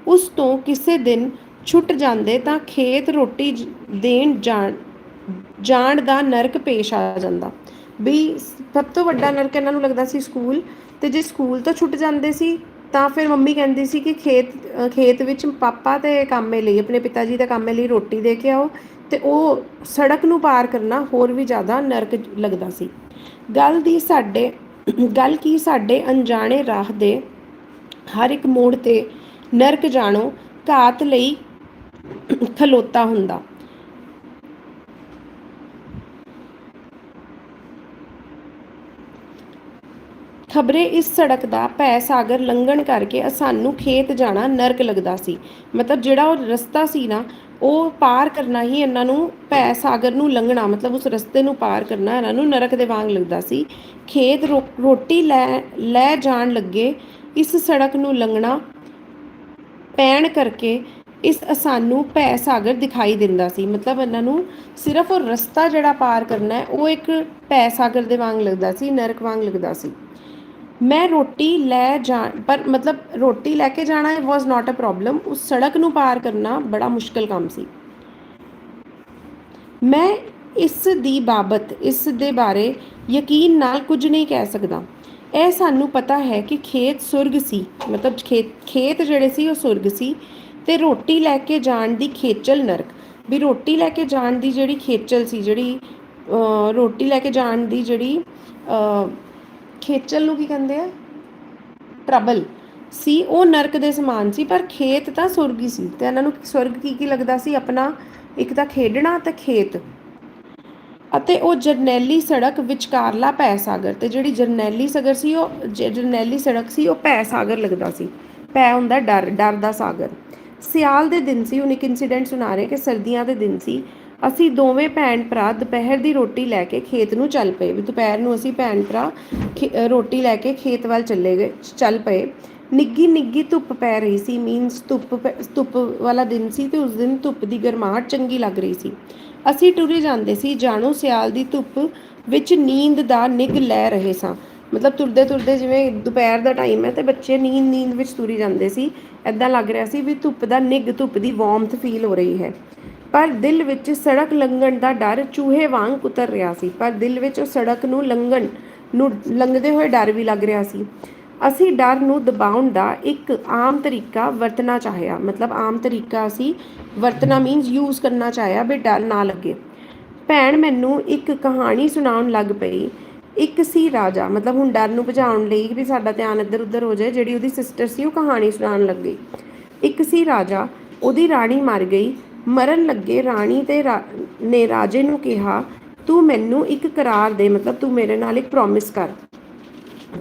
Speaker 1: ਉਸ ਤੋਂ ਕਿਸੇ ਦਿਨ ਛੁੱਟ ਜਾਂਦੇ ਤਾਂ ਖੇਤ ਰੋਟੀ ਦੇਣ ਜਾਣ ਜਾਣ ਦਾ ਨਰਕ ਪੇਸ਼ ਆ ਜਾਂਦਾ। ਵੀ ਸਭ ਤੋਂ ਵੱਡਾ ਨਰਕ ਇਹਨਾਂ ਨੂੰ ਲੱਗਦਾ ਸੀ ਸਕੂਲ, ਤੇ ਜੇ ਸਕੂਲ ਤੋਂ ਛੁੱਟ ਜਾਂਦੇ ਸੀ, ਤਾਂ ਫਿਰ ਮੰਮੀ ਕਹਿੰਦੀ ਸੀ ਕਿ ਖੇਤ ਖੇਤ ਵਿੱਚ ਪਾਪਾ ਤੇ ਕੰਮੇ ਲਈ, ਆਪਣੇ ਪਿਤਾ ਜੀ ਦੇ ਕੰਮੇ ਲਈ ਰੋਟੀ ਦੇ ਕੇ ਆਓ ਤੇ ਉਹ ਸੜਕ ਨੂੰ ਪਾਰ ਕਰਨਾ ਹੋਰ ਵੀ ਜ਼ਿਆਦਾ ਨਰਕ ਲੱਗਦਾ ਸੀ। ਗੱਲ ਦੀ ਸਾਡੇ, ਗੱਲ ਕੀ ਸਾਡੇ ਅਣਜਾਣੇ ਰਾਹ ਦੇ ਹਰ ਇੱਕ ਮੋੜ ਤੇ ਨਰਕ ਜਾਣੋ, ਘਾਤ ਲਈ ਖਲੋਤਾ ਹੁੰਦਾ। ਖਬਰੇ ਇਸ ਸੜਕ ਦਾ ਭੈ ਸਾਗਰ ਲੰਘਣ ਕਰਕੇ ਸਾਨੂੰ ਖੇਤ ਜਾਣਾ ਨਰਕ ਲੱਗਦਾ ਸੀ। ਮਤਲਬ ਜਿਹੜਾ ਉਹ ਰਸਤਾ ਸੀ ਨਾ ਉਹ ਪਾਰ ਕਰਨਾ ਹੀ ਇਹਨਾਂ ਨੂੰ ਭੈ ਸਾਗਰ ਨੂੰ ਲੰਘਣਾ, ਮਤਲਬ ਉਸ ਰਸਤੇ ਨੂੰ ਪਾਰ ਕਰਨਾ, ਇਹਨਾਂ ਨੂੰ ਨਰਕ ਦੇ ਵਾਂਗ ਲੱਗਦਾ ਸੀ। ਖੇਤ ਰੋ- ਰੋਟੀ ਲੈ ਲੈ ਜਾਣ ਲੱਗੇ, ਇਸ ਸੜਕ ਨੂੰ ਲੰਘਣਾ ਪੈਣ ਕਰਕੇ ਇਸ ਸਾਨੂੰ ਭੈ ਸਾਗਰ ਦਿਖਾਈ ਦਿੰਦਾ ਸੀ। ਮਤਲਬ ਇਹਨਾਂ ਨੂੰ ਸਿਰਫ ਉਹ ਰਸਤਾ ਜਿਹੜਾ ਪਾਰ ਕਰਨਾ ਹੈ, ਉਹ ਇੱਕ ਭੈ ਸਾਗਰ ਦੇ ਵਾਂਗ ਲੱਗਦਾ ਸੀ, ਨਰਕ ਵਾਂਗ ਲੱਗਦਾ ਸੀ। ਮੈਂ ਰੋਟੀ ਲੈ ਜਾ, ਪਰ ਮਤਲਬ ਰੋਟੀ ਲੈ ਕੇ ਜਾਣਾ ਵਾਸ ਨਾਟ ਅ ਪ੍ਰੋਬਲਮ ਉਸ ਸੜਕ ਨੂੰ ਪਾਰ ਕਰਨਾ ਬੜਾ ਮੁਸ਼ਕਲ ਕੰਮ ਸੀ। ਮੈਂ ਇਸ ਦੀ ਬਾਬਤ, ਇਸ ਦੇ ਬਾਰੇ ਯਕੀਨ ਨਾਲ ਕੁਝ ਨਹੀਂ ਕਹਿ ਸਕਦਾ। ਇਹ ਸਾਨੂੰ ਪਤਾ ਹੈ ਕਿ ਖੇਤ ਸੁਰਗ ਸੀ। ਮਤਲਬ ਖੇਤ ਖੇਤ ਜਿਹੜੇ ਸੀ ਉਹ ਸੁਰਗ ਸੀ ਤੇ ਰੋਟੀ ਲੈ ਕੇ ਜਾਣ ਦੀ ਖੇਚਲ ਨਰਕ। ਵੀ ਰੋਟੀ ਲੈ ਕੇ ਜਾਣ ਦੀ ਜਿਹੜੀ ਖੇਚਲ ਸੀ, ਜਿਹੜੀ ਰੋਟੀ ਲੈ ਕੇ ਜਾਣ ਦੀ ਜਿਹੜੀ ਖੇਚਲ ਨੂੰ ਕੀ ਕਹਿੰਦੇ ਆ? ਟਰਬਲ ਸੀ, ਉਹ ਨਰਕ ਦੇ ਸਮਾਨ ਸੀ, ਪਰ ਖੇਤ ਤਾਂ ਸੁਰਗੀ ਸੀ। ਤੇ ਇਹਨਾਂ ਨੂੰ ਸਵਰਗ ਕੀ ਕੀ ਲੱਗਦਾ ਸੀ? ਆਪਣਾ ਇੱਕ ਤਾਂ ਖੇਡਣਾ ਤੇ ਖੇਤ। ਅਤੇ ਉਹ ਜਰਨੈਲੀ ਸੜਕ ਵਿਚਕਾਰਲਾ ਭੈ ਸਾਗਰ ਤੇ ਜਿਹੜੀ ਜਰਨੈਲੀ ਸਗਰ ਸੀ, ਉਹ ਜ- ਜਰਨੈਲੀ ਸੜਕ ਸੀ, ਉਹ ਭੈ ਸਾਗਰ ਲੱਗਦਾ ਸੀ। ਭੈ ਹੁੰਦਾ ਡਰ ਡਰ ਦਾ ਸਾਗਰ। ਸਿਆਲ ਦੇ ਦਿਨ ਸੀ, ਹੁਣ ਇੱਕ ਇਨਸੀਡੈਂਟ ਸੁਣਾ ਰਹੇ ਕਿ ਸਰਦੀਆਂ ਦੇ ਦਿਨ ਸੀ। ਅਸੀਂ ਦੋਵੇਂ ਭੈਣ ਭਰਾ ਦੁਪਹਿਰ ਦੀ ਰੋਟੀ ਲੈ ਕੇ ਖੇਤ ਨੂੰ ਚੱਲ ਪਏ। ਵੀ ਦੁਪਹਿਰ ਨੂੰ ਅਸੀਂ ਭੈਣ ਭਰਾ ਖੇ- ਰੋਟੀ ਲੈ ਕੇ ਖੇਤ ਵੱਲ ਚੱਲੇ ਗਏ ਚੱਲ ਪਏ। ਨਿੱਗੀ ਨਿੱਗੀ ਧੁੱਪ ਪੈ ਰਹੀ ਸੀ ਮੀਨਸ ਧੁੱਪ ਪੈ- ਧੁੱਪ ਵਾਲਾ ਦਿਨ ਸੀ ਤੇ ਉਸ ਦਿਨ ਧੁੱਪ ਦੀ ਗਰਮਾਹਟ ਚੰਗੀ ਲੱਗ ਰਹੀ ਸੀ। ਅਸੀਂ ਟੁਰੇ ਜਾਂਦੇ ਸੀ, ਜਾਣੋ ਸਿਆਲ ਦੀ ਧੁੱਪ ਵਿੱਚ ਨੀਂਦ ਦਾ ਨਿੱਘ ਲੈ ਰਹੇ ਸਾਂ। ਮਤਲਬ ਤੁਰਦੇ ਤੁਰਦੇ ਜਿਵੇਂ ਦੁਪਹਿਰ ਦਾ ਟਾਈਮ ਹੈ ਤੇ ਬੱਚੇ ਨੀਂਦ ਨੀਂਦ ਵਿੱਚ ਤੁਰੀ ਜਾਂਦੇ ਸੀ। ਐਦਾਂ ਲੱਗ ਰਿਹਾ ਸੀ ਵੀ ਧੁੱਪ ਦਾ ਨਿੱਘ ਧੁੱਪ ਦੀ ਵਾਰਮਥ ਫੀਲ ਹੋ ਰਹੀ ਹੈ। ਪਰ ਦਿਲ ਵਿੱਚ ਸੜਕ ਲੰਘਣ ਦਾ ਡਰ ਚੂਹੇ ਵਾਂਗ ਉਤਰ ਰਿਹਾ ਸੀ। ਪਰ ਦਿਲ ਵਿੱਚ ਉਹ ਸੜਕ ਨੂੰ ਲੰਘਣ ਨੂੰ ਲੰਘਦੇ ਹੋਏ ਡਰ ਵੀ ਲੱਗ ਰਿਹਾ ਸੀ। ਅਸੀਂ ਡਰ ਨੂੰ ਦਬਾਉਣ ਦਾ ਇੱਕ ਆਮ ਤਰੀਕਾ ਵਰਤਣਾ ਚਾਹਿਆ। ਮਤਲਬ ਆਮ ਤਰੀਕਾ ਅਸੀਂ ਵਰਤਣਾ ਮੀਨਸ ਯੂਜ਼ ਕਰਨਾ ਚਾਹਿਆ ਵੀ ਡਰ ਨਾ ਲੱਗੇ। ਭੈਣ ਮੈਨੂੰ ਇੱਕ ਕਹਾਣੀ ਸੁਣਾਉਣ ਲੱਗ ਪਈ। ਇੱਕ ਸੀ ਰਾਜਾ। ਮਤਲਬ ਹੁਣ ਡਰ ਨੂੰ ਭਜਾਉਣ ਲਈ ਵੀ ਸਾਡਾ ਧਿਆਨ ਇੱਧਰ ਉੱਧਰ ਹੋ ਜਾਏ, ਜਿਹੜੀ ਉਹਦੀ ਸਿਸਟਰ ਸੀ, ਉਹ ਕਹਾਣੀ ਸੁਣਾਉਣ ਲੱਗ ਗਈ। ਇੱਕ ਸੀ ਰਾਜਾ, ਉਹਦੀ ਰਾਣੀ ਮਰ ਗਈ। ਮਰਨ ਲੱਗੇ, ਰਾਣੀ ਤੇ ਨੇ ਰਾਜੇ ਨੂੰ ਕਿਹਾ, ਤੂੰ ਮੈਨੂੰ ਇੱਕ ਕਰਾਰ ਦੇ, ਮਤਲਬ ਤੂੰ ਮੇਰੇ ਨਾਲ ਇੱਕ ਪ੍ਰੋਮਿਸ ਕਰ,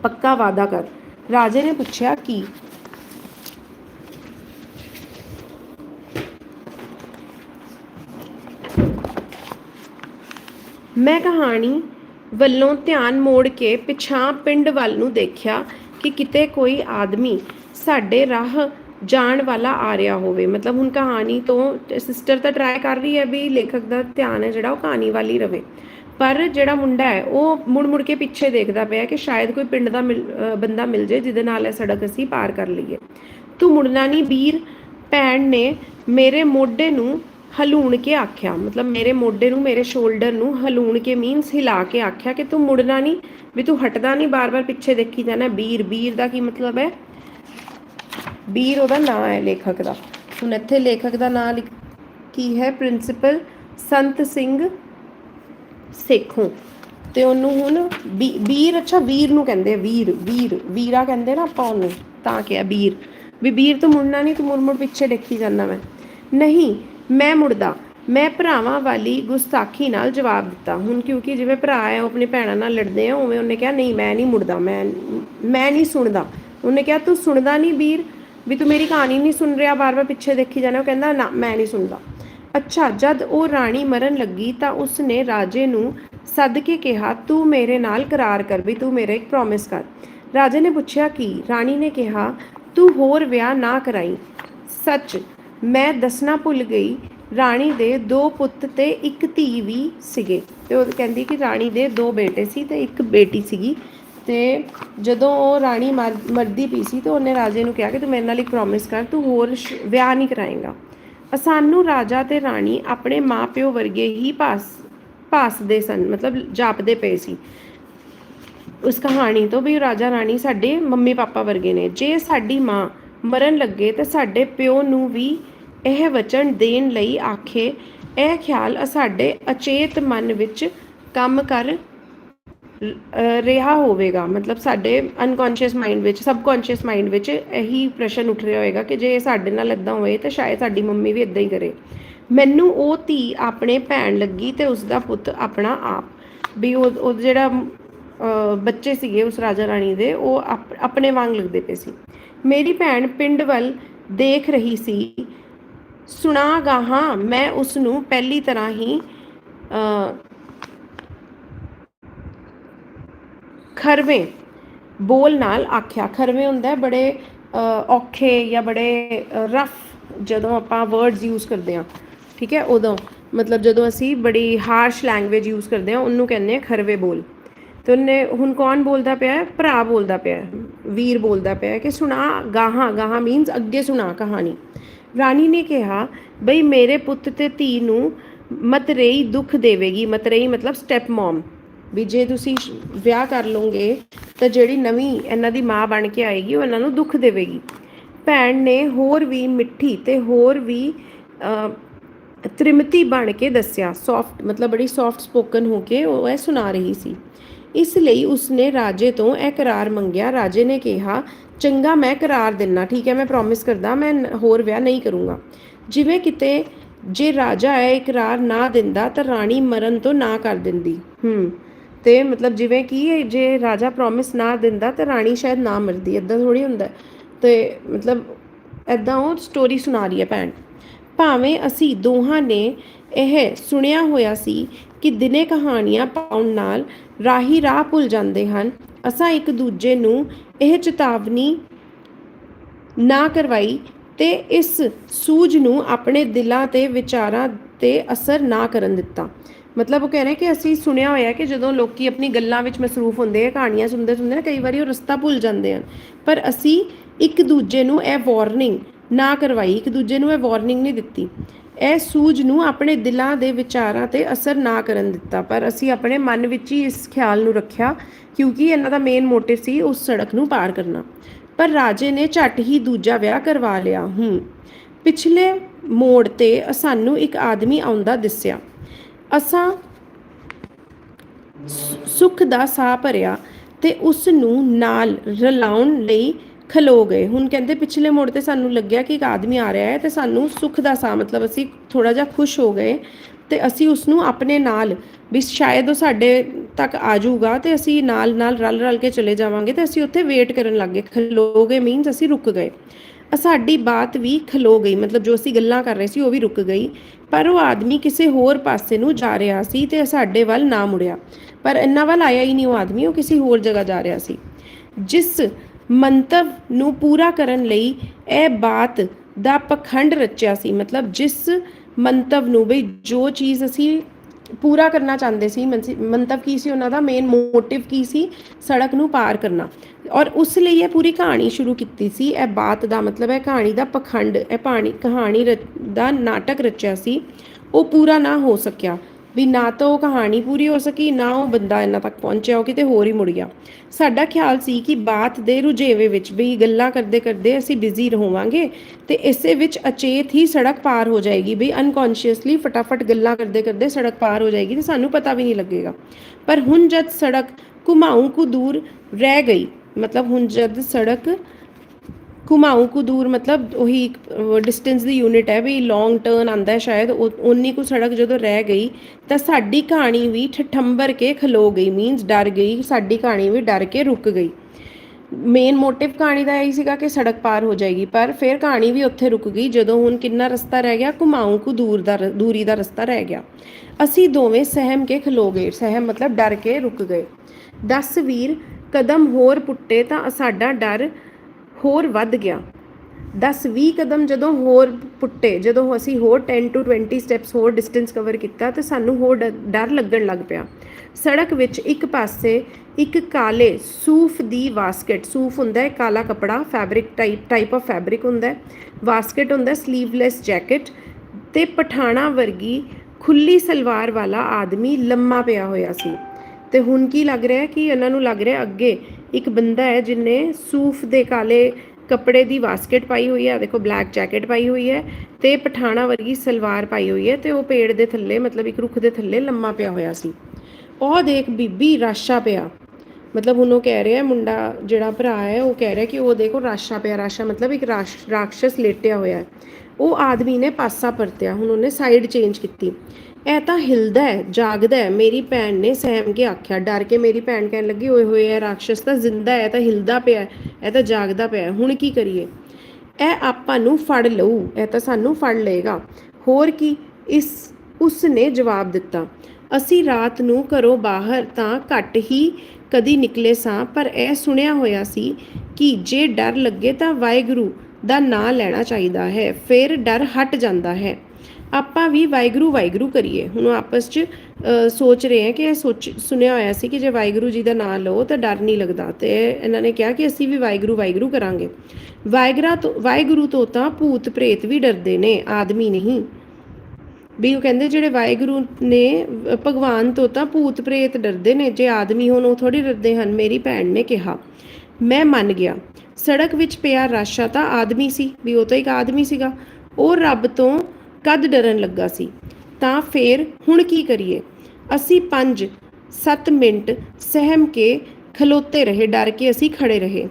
Speaker 1: ਪੱਕਾ ਵਾਅਦਾ ਕਰ। ਰਾਜੇ ਨੇ ਪੁੱਛਿਆ ਕੀ ਮੈਂ ਕਹਾਣੀ ਵੱਲੋਂ ਧਿਆਨ ਮੋੜ ਕੇ ਪਿਛਾਂ ਪਿੰਡ ਵੱਲ ਨੂੰ ਦੇਖਿਆ ਕਿ ਕਿਤੇ ਕੋਈ ਆਦਮੀ ਸਾਡੇ ਰਾਹ ਜਾਣ ਵਾਲਾ ਆ ਰਿਹਾ ਹੋਵੇ। ਮਤਲਬ ਹੁਣ ਕਹਾਣੀ ਤੋਂ ਸਿਸਟਰ ਤਾਂ ਟਰਾਈ ਕਰ ਰਹੀ ਹੈ ਵੀ ਲੇਖਕ ਦਾ ਧਿਆਨ ਹੈ ਜਿਹੜਾ ਉਹ ਕਹਾਣੀ ਵਾਲੀ ਹੀ ਰਵੇ। ਪਰ ਜਿਹੜਾ ਮੁੰਡਾ ਹੈ, ਉਹ ਮੁੜ ਮੁੜ ਕੇ ਪਿੱਛੇ ਦੇਖਦਾ ਪਿਆ ਕਿ ਸ਼ਾਇਦ ਕੋਈ ਪਿੰਡ ਦਾ ਮਿਲ- ਬੰਦਾ ਮਿਲ ਜੇ ਜਿਹਦੇ ਨਾਲ ਇਹ ਸੜਕ ਅਸੀਂ ਪਾਰ ਕਰ ਲਈਏ। ਤੂੰ ਮੁੜਨਾ ਨਹੀਂ ਵੀਰ, ਭੈਣ ਨੇ ਮੇਰੇ ਮੋਢੇ ਨੂੰ ਹਲੂਣ ਕੇ ਆਖਿਆ। ਮਤਲਬ ਮੇਰੇ ਮੋਢੇ ਨੂੰ, ਮੇਰੇ ਸ਼ੋਲਡਰ ਨੂੰ ਹਲੂਣ ਕੇ ਮੀਨਸ ਹਿਲਾ ਕੇ ਆਖਿਆ ਕਿ ਤੂੰ ਮੁੜਨਾ ਨਹੀਂ ਵੀ ਤੂੰ ਹਟਦਾ ਨਹੀਂ ਬਾਰ-ਬਾਰ ਪਿੱਛੇ ਦੇਖੀ ਜਾਣਾ। ਵੀਰ ਵੀਰ ਦਾ ਕੀ ਮਤਲਬ ਹੈ? ਵੀਰ ਉਹਦਾ ਨਾਂ ਹੈ, ਲੇਖਕ ਦਾ। ਹੁਣ ਇੱਥੇ ਲੇਖਕ ਦਾ ਨਾਂ ਲਿਖ- ਕੀ ਹੈ? ਪ੍ਰਿੰਸੀਪਲ ਸੰਤ ਸਿੰਘ ਸੇਖੋਂ। ਤੇ ਉਹਨੂੰ ਹੁਣ ਵੀ- ਵੀਰ ਅੱਛਾ, ਵੀਰ ਨੂੰ ਕਹਿੰਦੇ ਵੀਰ ਵੀਰ, ਵੀਰਾ ਕਹਿੰਦੇ ਨਾ ਆਪਾਂ ਉਹਨੂੰ, ਤਾਂ ਕਿਹਾ ਵੀਰ ਵੀ ਵੀਰ ਤੋਂ ਮੁੜਨਾ ਨਹੀਂ, ਤੂੰ ਮੁੜ ਮੁੜ ਪਿੱਛੇ ਦੇਖੀ ਜਾਂਦਾ ਮੈਂ। ਨਹੀਂ, ਮੈਂ ਮੁੜਦਾ। ਮੈਂ ਭਰਾਵਾਂ ਵਾਲੀ ਗੁਸਤਾਖੀ ਨਾਲ ਜਵਾਬ ਦਿੱਤਾ। ਹੁਣ ਕਿਉਂਕਿ ਜਿਵੇਂ ਭਰਾ ਹੈ, ਉਹ ਆਪਣੀ ਭੈਣਾਂ ਨਾਲ ਲੜਦੇ ਆ, ਉਵੇਂ ਉਹਨੇ ਕਿਹਾ, ਨਹੀਂ, ਮੈਂ ਨਹੀਂ ਮੁੜਦਾ, ਮੈਂ ਮੈਂ ਨਹੀਂ ਸੁਣਦਾ। ਉਹਨੇ ਕਿਹਾ, ਤੂੰ ਸੁਣਦਾ ਨਹੀਂ ਵੀਰ ਵੀ ਤੂੰ ਮੇਰੀ ਕਹਾਣੀ ਨਹੀਂ ਸੁਣ ਰਿਹਾ ਬਾਰ-ਬਾਰ ਪਿੱਛੇ ਦੇਖੀ ਜਾਣਾ ਉਹ ਕਹਿੰਦਾ, ਨਾ, ਮੈਂ ਨਹੀਂ ਸੁਣਦਾ। ਅੱਛਾ, ਜਦ ਉਹ ਰਾਣੀ ਮਰਨ ਲੱਗੀ ਤਾਂ ਉਸਨੇ ਰਾਜੇ ਨੂੰ ਸੱਦ ਕੇ ਕਿਹਾ, ਤੂੰ ਮੇਰੇ ਨਾਲ ਕਰਾਰ ਕਰ ਵੀ, ਤੂੰ ਮੇਰੇ ਇੱਕ ਪ੍ਰੋਮਿਸ ਕਰ। ਰਾਜੇ ਨੇ ਪੁੱਛਿਆ ਕੀ ਰਾਣੀ ਨੇ ਕਿਹਾ, ਤੂੰ ਹੋਰ ਵਿਆਹ ਨਾ ਕਰਾਈ। ਸੱਚ, ਮੈਂ ਦੱਸਣਾ ਭੁੱਲ ਗਈ, ਰਾਣੀ ਦੇ ਦੋ ਪੁੱਤ ਤੇ ਇੱਕ ਧੀ ਵੀ ਸੀਗੇ। ਤੇ ਉਹ ਕਹਿੰਦੀ ਕਿ ਰਾਣੀ ਦੇ ਦੋ ਬੇਟੇ ਸੀ ਤੇ ਇੱਕ ਬੇਟੀ ਸੀਗੀ। ਤੇ ਜਦੋਂ ਉਹ ਰਾਣੀ ਮਰ- ਮਰਦੀ ਪਈ ਸੀ ਤੇ ਉਹਨੇ ਰਾਜੇ ਨੂੰ ਕਿਹਾ ਕਿ ਤੂੰ ਮੇਰੇ ਨਾਲ ਇੱਕ ਪ੍ਰੋਮਿਸ ਕਰ, ਤੂੰ ਹੋਰ ਸ਼- ਵਿਆਹ ਨਹੀਂ ਕਰਾਏਗਾ। ਸਾਨੂੰ ਰਾਜਾ ਤੇ ਰਾਣੀ ਆਪਣੇ ਮਾਪਿਓ ਵਰਗੇ ਹੀ ਪਾਸ, ਪਾਸਦੇ ਸਨ, ਮਤਲਬ ਜਾਪਦੇ ਪਏ ਸੀ। ਉਸ ਕਹਾਣੀ ਤੋਂ ਵੀ ਰਾਜਾ ਰਾਣੀ ਸਾਡੇ ਮੰਮੀ ਪਾਪਾ ਵਰਗੇ ਨੇ। ਜੇ ਸਾਡੀ ਮਾਂ ਮਰਨ ਲੱਗੇ ਤੇ ਸਾਡੇ ਪਿਓ ਨੂੰ ਵੀ ਇਹ ਵਚਨ ਦੇਣ ਲਈ ਆਖੇ, ਇਹ ਖਿਆਲ ਸਾਡੇ ਅਚੇਤ ਮਨ ਵਿੱਚ ਕੰਮ ਕਰ ਰਿਹਾ ਹੋਵੇਗਾ। ਮਤਲਬ ਸਾਡੇ ਅਨਕੌਂਸ਼ੀਅਸ ਮਾਈਂਡ ਵਿੱਚ ਸਬਕੌਂਸ਼ੀਅਸ ਮਾਈਂਡ ਵਿੱਚ ਇਹੀ ਪ੍ਰਸ਼ਨ ਉੱਠ ਰਿਹਾ ਹੋਵੇਗਾ ਕਿ ਜੇ ਸਾਡੇ ਨਾਲ ਇਦਾਂ ਹੋਏ ਤਾਂ ਸ਼ਾਇਦ ਸਾਡੀ ਮੰਮੀ ਵੀ ਇਦਾਂ ਹੀ ਕਰੇ। ਮੈਨੂੰ ਉਹ ਧੀ ਆਪਣੇ ਭੈਣ ਲੱਗੀ ਤੇ ਉਸ ਦਾ ਪੁੱਤ ਆਪਣਾ ਆਪ। ਵੀ ਉਹ ਜਿਹੜਾ ਬੱਚੇ ਸੀਗੇ ਉਸ ਰਾਜਾ ਰਾਣੀ ਦੇ, ਉਹ ਆਪਣੇ ਵਾਂਗ ਲੱਗਦੇ ਪਏ ਸੀ। ਮੇਰੀ ਭੈਣ ਪਿੰਡ ਵੱਲ ਦੇਖ ਰਹੀ ਸੀ। ਸੁਣਾ ਗਾਹਾਂ, ਮੈਂ ਉਸ ਨੂੰ ਪਹਿਲੀ ਤਰ੍ਹਾਂ ਹੀ ਖਰਵੇ, ਬੋਲ ਨਾਲ ਆਖਿਆ। ਖਰਵੇ ਹੁੰਦਾ ਬੜੇ ਔਖੇ ਜਾਂ ਬੜੇ ਰਫ ਜਦੋਂ ਆਪਾਂ ਵਰਡਸ ਯੂਜ਼ ਕਰਦੇ ਹਾਂ, ਠੀਕ ਹੈ? ਉਦੋਂ, ਮਤਲਬ ਜਦੋਂ ਅਸੀਂ ਬੜੀ ਹਾਰਸ਼ ਲੈਂਗੁਏਜ ਯੂਜ਼ ਕਰਦੇ ਹਾਂ, ਉਹਨੂੰ ਕਹਿੰਦੇ ਆ ਖਰਵੇ ਬੋਲ। ਤੇ ਉਹਨੇ, ਹੁਣ ਕੌਣ ਬੋਲਦਾ ਪਿਆ ਭਰਾ ਬੋਲਦਾ ਪਿਆ ਵੀਰ ਬੋਲਦਾ ਪਿਆ ਕਿ ਸੁਣਾ ਗਾਹਾਂ ਗਾਹਾਂ ਮੀਨਸ ਅੱਗੇ ਸੁਣਾ ਕਹਾਣੀ। ਰਾਣੀ ਨੇ ਕਿਹਾ, ਬਈ ਮੇਰੇ ਪੁੱਤ ਤੇ ਧੀ ਨੂੰ ਮਤਰੇਈ ਦੁੱਖ ਦੇਵੇਗੀ। ਮਤਰੇਈ ਮਤਲਬ ਸਟੈਪ ਮਮ ਵੀ ਜੇ ਤੁਸੀਂ ਵਿਆਹ ਕਰ ਲਓਗੇ, ਤਾਂ ਜਿਹੜੀ ਨਵੀਂ ਇਹਨਾਂ ਦੀ ਮਾਂ ਬਣ ਕੇ ਆਏਗੀ, ਉਹ ਇਹਨਾਂ ਨੂੰ ਦੁੱਖ ਦੇਵੇਗੀ। ਭੈਣ ਨੇ ਹੋਰ ਵੀ ਮਿੱਠੀ ਤੇ ਹੋਰ ਵੀ ਤ੍ਰਿਮਤੀ ਬਣ ਕੇ ਦੱਸਿਆ। ਸੌਫਟ ਮਤਲਬ ਬੜੀ ਸੌਫਟ ਸਪੋਕਨ ਹੋ ਕੇ ਉਹ ਇਹ ਸੁਣਾ ਰਹੀ ਸੀ। ਇਸ ਲਈ ਉਸਨੇ ਰਾਜੇ ਤੋਂ ਇਹ ਕਰਾਰ ਮੰਗਿਆ। ਰਾਜੇ ਨੇ ਕਿਹਾ, ਚੰਗਾ, ਮੈਂ ਕਰਾਰ ਦਿੰਨਾ, ਠੀਕ ਹੈ, ਮੈਂ ਪ੍ਰੋਮਿਸ ਕਰਦਾ, ਮੈਂ ਹੋਰ ਵਿਆਹ ਨਹੀਂ ਕਰੂੰਗਾ। ਜਿਵੇਂ ਕਿਤੇ ਜੇ ਰਾਜਾ ਇਹ ਇਕਰਾਰ ਨਾ ਦਿੰਦਾ, ਤਾਂ ਰਾਣੀ ਮਰਨ ਤੋਂ ਨਾ ਕਰ ਦਿੰਦੀ। ਹੂੰ। ਤੇ ਮਤਲਬ ਜਿਵੇਂ ਕਿ ਜੇ ਰਾਜਾ ਪ੍ਰੋਮਿਸ ਨਾ ਦਿੰਦਾ ਤਾਂ ਰਾਣੀ ਸ਼ਾਇਦ ਨਾ ਮਰਦੀ ਇਦਾਂ ਥੋੜੀ ਹੁੰਦਾ ਹੈ। ਤੇ ਮਤਲਬ ਐਦਾਂ ਉਹ ਸਟੋਰੀ ਸੁਣਾ ਰਹੀ ਹੈ ਭੈਣ ਭਾਵੇਂ ਅਸੀਂ ਦੋਹਾਂ ਨੇ ਇਹ ਸੁਣਿਆ ਹੋਇਆ ਸੀ ਕਿ ਦਿਨੇ ਕਹਾਣੀਆਂ ਪਾਉਣ ਨਾਲ ਰਾਹੀ ਰਾਹ ਭੁੱਲ ਜਾਂਦੇ ਹਨ, ਅਸਾਂ ਇੱਕ ਦੂਜੇ ਨੂੰ ਇਹ ਚੇਤਾਵਨੀ ਨਾ ਕਰਵਾਈ ਤੇ ਇਸ ਸੂਝ ਨੂੰ ਆਪਣੇ ਦਿਲਾਂ ਤੇ ਵਿਚਾਰਾਂ ਤੇ ਅਸਰ ਨਾ ਕਰਨ ਦਿੱਤਾ ਮਤਲਬ ਉਹ ਕਹਿ ਰਹੇ ਕਿ ਅਸੀਂ ਸੁਣਿਆ ਹੋਇਆ ਕਿ ਜਦੋਂ ਲੋਕੀ ਆਪਣੀ ਗੱਲਾਂ ਵਿੱਚ ਮਸਰੂਫ ਹੁੰਦੇ ਆ, ਕਹਾਣੀਆਂ ਸੁਣਦੇ ਸੁਣਦੇ ਨਾ, ਕਈ ਵਾਰੀ ਉਹ ਰਸਤਾ ਭੁੱਲ ਜਾਂਦੇ ਹਨ। ਪਰ ਅਸੀਂ ਇੱਕ ਦੂਜੇ ਨੂੰ ਇਹ ਵਾਰਨਿੰਗ ਨਾ ਕਰਵਾਈ, ਇੱਕ ਦੂਜੇ ਨੂੰ ਇਹ ਵਾਰਨਿੰਗ ਨਹੀਂ ਦਿੱਤੀ। ਇਹ ਸੂਝ ਨੂੰ ਆਪਣੇ ਦਿਲਾਂ ਦੇ ਵਿਚਾਰਾਂ ਤੇ ਅਸਰ ਨਾ ਕਰਨ ਦਿੱਤਾ। ਪਰ ਅਸੀਂ ਆਪਣੇ ਮਨ ਵਿੱਚ ਹੀ ਇਸ ਖਿਆਲ ਨੂੰ ਰੱਖਿਆ, ਕਿਉਂਕਿ ਇਹਨਾਂ ਦਾ ਮੇਨ ਮੋਟਿਵ ਸੀ ਉਸ ਸੜਕ ਨੂੰ ਪਾਰ ਕਰਨਾ। ਪਰ ਰਾਜੇ ਨੇ ਝੱਟ ਹੀ ਦੂਜਾ ਵਿਆਹ ਕਰਵਾ ਲਿਆ। ਹੂੰ। ਪਿਛਲੇ ਮੋੜ ਤੇ ਸਾਨੂੰ ਇੱਕ ਆਦਮੀ ਆਉਂਦਾ ਦਿਸਿਆ। ਅਸਾਂ ਸੁੱਖ ਦਾ ਸਾਹ ਭਰਿਆ ਤੇ ਉਸ ਨੂੰ ਨਾਲ ਰਲਾਉਣ ਲਈ ਖਲੋ ਗਏ। ਹੁਣ ਕਹਿੰਦੇ ਪਿਛਲੇ ਮੋੜ ਤੇ ਸਾਨੂੰ ਲੱਗਿਆ ਕਿ ਇੱਕ ਆਦਮੀ ਆ ਰਿਹਾ ਹੈ ਤੇ ਸਾਨੂੰ ਸੁੱਖ ਦਾ ਸਾਹ, ਮਤਲਬ ਅਸੀਂ ਥੋੜਾ ਜਿਹਾ ਖੁਸ਼ ਹੋ ਗਏ ਤੇ ਅਸੀਂ ਉਸ ਨੂੰ ਆਪਣੇ ਨਾਲ ਵੀ ਸ਼ਾਇਦ ਉਹ ਸਾਡੇ ਤੱਕ ਆ ਜਾਊਗਾ ਤੇ ਅਸੀਂ ਨਾਲ ਨਾਲ ਰਲ ਰਲ ਕੇ ਚਲੇ ਜਾਵਾਂਗੇ ਤੇ ਅਸੀਂ ਉੱਥੇ ਵੇਟ ਕਰਨ ਲੱਗੇ ਖਲੋ ਗਏ ਮੀਨਸ ਅਸੀਂ ਰੁਕ ਗਏ। ਸਾਡੀ ਬਾਤ ਵੀ ਖਲੋ ਗਈ। ਮਤਲਬ ਜੋ ਅਸੀਂ ਗੱਲਾਂ ਕਰ ਰਹੇ ਸੀ, ਉਹ ਵੀ ਰੁਕ ਗਈ। ਪਰ ਉਹ ਆਦਮੀ ਕਿਸੇ ਹੋਰ ਪਾਸੇ ਨੂੰ ਜਾ ਰਿਹਾ ਸੀ ਤੇ ਸਾਡੇ ਵੱਲ ਨਾ ਮੁੜਿਆ। ਪਰ ਇੰਨਾ ਵੱਲ ਆਇਆ ਹੀ ਨਹੀਂ ਉਹ ਆਦਮੀ, ਉਹ ਕਿਸੇ ਹੋਰ ਜਗ੍ਹਾ ਜਾ ਰਿਹਾ ਸੀ। ਜਿਸ ਮੰਤਵ ਨੂੰ ਪੂਰਾ ਕਰਨ ਲਈ ਇਹ ਬਾਤ ਦਾ ਪਖੰਡ ਰਚਿਆ ਸੀ। ਮਤਲਬ ਜਿਸ ਮੰਤਵ ਨੂੰ ਬਈ ਜੋ ਚੀਜ਼ ਅਸੀਂ ਪੂਰਾ ਕਰਨਾ ਚਾਹੁੰਦੇ ਸੀ ਮੰਸੀ- ਮੰਤਵ ਕੀ ਸੀ ਉਹਨਾਂ ਦਾ? ਮੇਨ ਮੋਟਿਵ ਕੀ ਸੀ? ਸੜਕ ਨੂੰ ਪਾਰ ਕਰਨਾ। ਔਰ ਉਸ ਲਈ ਇਹ ਪੂਰੀ ਕਹਾਣੀ ਸ਼ੁਰੂ ਕੀਤੀ ਸੀ। ਇਹ ਬਾਤ ਦਾ ਮਤਲਬ ਹੈ, ਕਹਾਣੀ ਦਾ ਪਖੰਡ, ਇਹ ਪਾਣੀ, ਕਹਾਣੀ ਰ- ਦਾ ਨਾਟਕ ਰਚਿਆ ਸੀ। ਉਹ ਪੂਰਾ ਨਾ ਹੋ ਸਕਿਆ। ਵੀ ਨਾ ਤਾਂ ਉਹ ਕਹਾਣੀ ਪੂਰੀ ਹੋ ਸਕੀ, ਨਾ ਉਹ ਬੰਦਾ ਇਹਨਾਂ ਤੱਕ ਪਹੁੰਚਿਆ, ਉਹ ਕਿਤੇ ਹੋਰ ਹੀ ਮੁੜ ਗਿਆ। ਸਾਡਾ ਖਿਆਲ ਸੀ ਕਿ ਬਾਤ ਦੇ ਰੁਝੇਵੇ ਵਿੱਚ ਵੀ ਗੱਲਾਂ ਕਰਦੇ ਕਰਦੇ ਅਸੀਂ ਬਿਜ਼ੀ ਰਹਵਾਂਗੇ ਤੇ ਇਸੇ ਵਿੱਚ ਅਚੇਤ ਹੀ ਸੜਕ ਪਾਰ ਹੋ ਜਾਏਗੀ। ਵੀ ਅਨਕੌਂਸ਼ੀਅਸਲੀ ਫਟਾਫਟ ਗੱਲਾਂ ਕਰਦੇ ਕਰਦੇ ਸੜਕ ਪਾਰ ਹੋ ਜਾਏਗੀ ਤੇ ਸਾਨੂੰ ਪਤਾ ਵੀ ਨਹੀਂ ਲੱਗੇਗਾ। ਪਰ ਹੁਣ ਜਦ ਸੜਕ ਘੁਮਾਊਂ ਕੁ ਦੂਰ ਰਹਿ ਗਈ ਮਤਲਬ ਹੁਣ ਜਦ ਸੜਕ ਘੁਮਾਊਂ ਕੁ ਦੂਰ, ਮਤਲਬ ਉਹੀ ਇੱਕ ਡਿਸਟੈਂਸ ਦੀ ਯੂਨਿਟ ਹੈ ਵੀ ਲੌਂਗ ਟਰਨ ਆਂਦਾ ਹੈ ਸ਼ਾਇਦ, ਉਹ- ਉਨੀ ਕੁ ਸੜਕ ਜਦੋਂ ਰਹਿ ਗਈ ਤਾਂ ਸਾਡੀ ਕਹਾਣੀ ਵੀ ਠਠੰਬਰ ਕੇ ਖਲੋ ਗਈ ਮੀਨਸ ਡਰ ਗਈ, ਸਾਡੀ ਕਹਾਣੀ ਵੀ ਡਰ ਕੇ ਰੁਕ ਗਈ। ਮੇਨ ਮੋਟਿਵ ਕਹਾਣੀ ਦਾ ਇਹੀ ਸੀਗਾ ਕਿ ਸੜਕ ਪਾਰ ਹੋ ਜਾਏਗੀ, ਪਰ ਫਿਰ ਕਹਾਣੀ ਵੀ ਉੱਥੇ ਰੁਕ ਗਈ, ਜਦੋਂ ਹੁਣ ਕਿੰਨਾ ਰਸਤਾ ਰਹਿ ਗਿਆ, ਘੁਮਾਊਂ ਕੁ ਦੂਰ ਦਾ ਰ- ਦੂਰੀ ਦਾ ਰਸਤਾ ਰਹਿ ਗਿਆ। ਅਸੀਂ ਦੋਵੇਂ ਸਹਿਮ ਕੇ ਖਲੋ ਗਏ, ਸਹਿਮ ਮਤਲਬ ਡਰ ਕੇ ਰੁਕ ਗਏ। 10 ਵੀਰ ਕਦਮ ਹੋਰ ਪੁੱਟੇ ਤਾਂ ਸਾਡਾ ਡਰ ਹੋਰ ਵੱਧ ਗਿਆ। 10 20 ਕਦਮ ਜਦੋਂ ਹੋਰ ਪੁੱਟੇ, ਜਦੋਂ ਅਸੀਂ ਹੋਰ 10 ਟੂ 20 ਸਟੈਪਸ ਹੋਰ ਡਿਸਟੈਂਸ ਕਵਰ ਕੀਤਾ ਤਾਂ ਸਾਨੂੰ ਹੋਰ ਡ- ਡਰ ਲੱਗਣ ਲੱਗ ਪਿਆ। ਸੜਕ ਵਿੱਚ ਇੱਕ ਪਾਸੇ ਇੱਕ ਕਾਲੇ ਸੂਫ ਦੀ ਵਾਸਕਟ, ਸੂਫ ਹੁੰਦਾ ਹੈ, ਕਾਲਾ ਕਪੜਾ fabric type type of fabric ਹੁੰਦਾ ਹੈ, ਵਾਸਕਟ ਹੁੰਦਾ ਸਲੀਵਲੈਸ ਜੈਕਟ ਤੇ ਪਠਾਣਾ ਵਰਗੀ ਖੁੱਲੀ ਸਲਵਾਰ ਵਾਲਾ ਆਦਮੀ ਲੰਮਾ ਪਿਆ ਹੋਇਆ ਸੀ। ਤੇ ਹੁਣ ਕੀ ਲੱਗ ਰਿਹਾ ਕਿ ਇਹਨਾਂ ਨੂੰ ਲੱਗ ਰਿਹਾ ਅੱਗੇ ਇੱਕ ਬੰਦਾ ਹੈ ਜਿਨੇ ਸੂਫ ਦੇ ਕਾਲੇ ਕੱਪੜੇ ਦੀ ਵਾਸਕਟ ਪਾਈ ਹੋਈ ਹੈ ਦੇਖੋ ਬਲੈਕ ਜੈਕਟ ਪਾਈ ਹੋਈ ਹੈ ਤੇ ਪਠਾਣਾ ਵਰਗੀ ਸਲਵਾਰ ਪਾਈ ਹੋਈ ਹੈ ਤੇ ਉਹ ਪੇੜ ਦੇ ਥੱਲੇ, ਮਤਲਬ ਇੱਕ ਰੁੱਖ ਦੇ ਥੱਲੇ ਲੰਮਾ ਪਿਆ ਹੋਇਆ ਸੀ। ਉਹ ਦੇਖ ਬੀਬੀ ਰਾਸ਼ਾ ਪਿਆ। ਮਤਲਬ ਹੁਣ ਉਹ ਕਹਿ ਰਿਹਾ ਮੁੰਡਾ ਜਿਹੜਾ ਭਰਾ ਹੈ, ਉਹ ਕਹਿ ਰਿਹਾ ਕਿ ਉਹ ਦੇਖੋ ਰਾਸ਼ਾ ਪਿਆ, ਰਾਸ਼ਾ ਮਤਲਬ ਇੱਕ ਰਾਸ਼- ਰਾਖਸ਼ਸ ਲੇਟਿਆ ਹੋਇਆ ਹੈ। ਉਹ ਆਦਮੀ ਨੇ ਪਾਸਾ ਪਰਤਿਆ, ਹੁਣ ਉਹਨੇ ਸਾਈਡ ਚੇਂਜ ਕੀਤੀ। ਇਹ ਤਾਂ ਹਿਲਦਾ ਹੈ, ਜਾਗਦਾ ਹੈ। ਮੇਰੀ ਭੈਣ ਨੇ ਸਹਿਮ ਕੇ ਆਖਿਆ। ਡਰ ਕੇ ਮੇਰੀ ਭੈਣ ਕਹਿਣ ਲੱਗੀ, ਓਏ ਹੋਏ, ਇਹ ਰਾਖਸ਼ਸ ਤਾਂ ਜ਼ਿੰਦਾ ਹੈ, ਇਹ ਤਾਂ ਹਿਲਦਾ ਪਿਆ ਇਹ ਤਾਂ ਜਾਗਦਾ ਪਿਆ ਹੁਣ ਕੀ ਕਰੀਏ? ਇਹ ਆਪਾਂ ਨੂੰ ਫੜ ਲਊ, ਇਹ ਤਾਂ ਸਾਨੂੰ ਫੜ ਲਏਗਾ। ਹੋਰ ਕੀ? ਇਸ ਉਸ ਨੇ ਜਵਾਬ ਦਿੱਤਾ। ਅਸੀਂ ਰਾਤ ਨੂੰ ਘਰੋਂ ਬਾਹਰ ਤਾਂ ਘੱਟ ਹੀ ਕਦੀ ਨਿਕਲੇ ਸਾਂ, ਪਰ ਇਹ ਸੁਣਿਆ ਹੋਇਆ ਸੀ ਕਿ ਜੇ ਡਰ ਲੱਗੇ ਤਾਂ ਵਾਹਿਗੁਰੂ ਦਾ ਨਾਂ ਲੈਣਾ ਚਾਹੀਦਾ ਹੈ। ਫਿਰ ਡਰ ਹਟ ਜਾਂਦਾ ਹੈ। ਆਪਾਂ ਵੀ ਵਾਹਿਗੁਰੂ ਵਾਹਿਗੁਰੂ ਕਰੀਏ। ਹੁਣ ਆਪਸ 'ਚ ਸੋਚ ਰਹੇ ਹਾਂ ਕਿ ਇਹ ਸੋਚ, ਸੁਣਿਆ ਹੋਇਆ ਸੀ ਕਿ ਜੇ ਵਾਹਿਗੁਰੂ ਜੀ ਦਾ ਨਾਮ ਲਓ ਤਾਂ ਡਰ ਨਹੀਂ ਲੱਗਦਾ। ਤੇ ਇਹਨਾਂ ਨੇ ਕਿਹਾ ਕਿ ਅਸੀਂ ਵੀ ਵਾਹਿਗੁਰੂ ਵਾਹਿਗੁਰੂ ਕਰਾਂਗੇ। ਵਾਹਿਗੁਰਾ ਤੋਂ, ਵਾਹਿਗੁਰੂ ਤੋਂ ਤਾਂ ਭੂਤ ਪ੍ਰੇਤ ਵੀ ਡਰਦੇ ਨੇ, ਆਦਮੀ ਨਹੀਂ। ਵੀ ਉਹ ਕਹਿੰਦੇ ਜਿਹੜੇ ਵਾਹਿਗੁਰੂ ਨੇ ਭਗਵਾਨ ਤੋਂ ਤਾਂ ਭੂਤ ਪ੍ਰੇਤ ਡਰਦੇ ਨੇ। ਜੇ ਆਦਮੀ ਹੋਣ, ਉਹ ਥੋੜੀ ਡਰਦੇ ਹਨ। ਮੇਰੀ ਭੈਣ ਨੇ ਕਿਹਾ, ਮੈਂ ਮੰਨ ਗਿਆ। ਸੜਕ ਵਿੱਚ ਪਿਆ ਰਾਸ਼ਾ ਤਾਂ ਆਦਮੀ ਸੀ। ਵੀ ਉਹ ਤਾਂ ਇੱਕ ਆਦਮੀ ਸੀਗਾ। ਉਹ ਰੱਬ ਤੋਂ ਕਦ ਡਰਨ ਲੱਗਾ ਸੀ? ਤਾਂ ਫੇਰ ਹੁਣ ਕੀ ਕਰੀਏ? ਅਸੀਂ 5 7 ਮਿੰਟ ਸਹਿਮ ਕੇ ਖਲੋਤੇ ਰਹੇ, ਡਰ ਕੇ ਅਸੀਂ ਖੜੇ ਰਹੇ।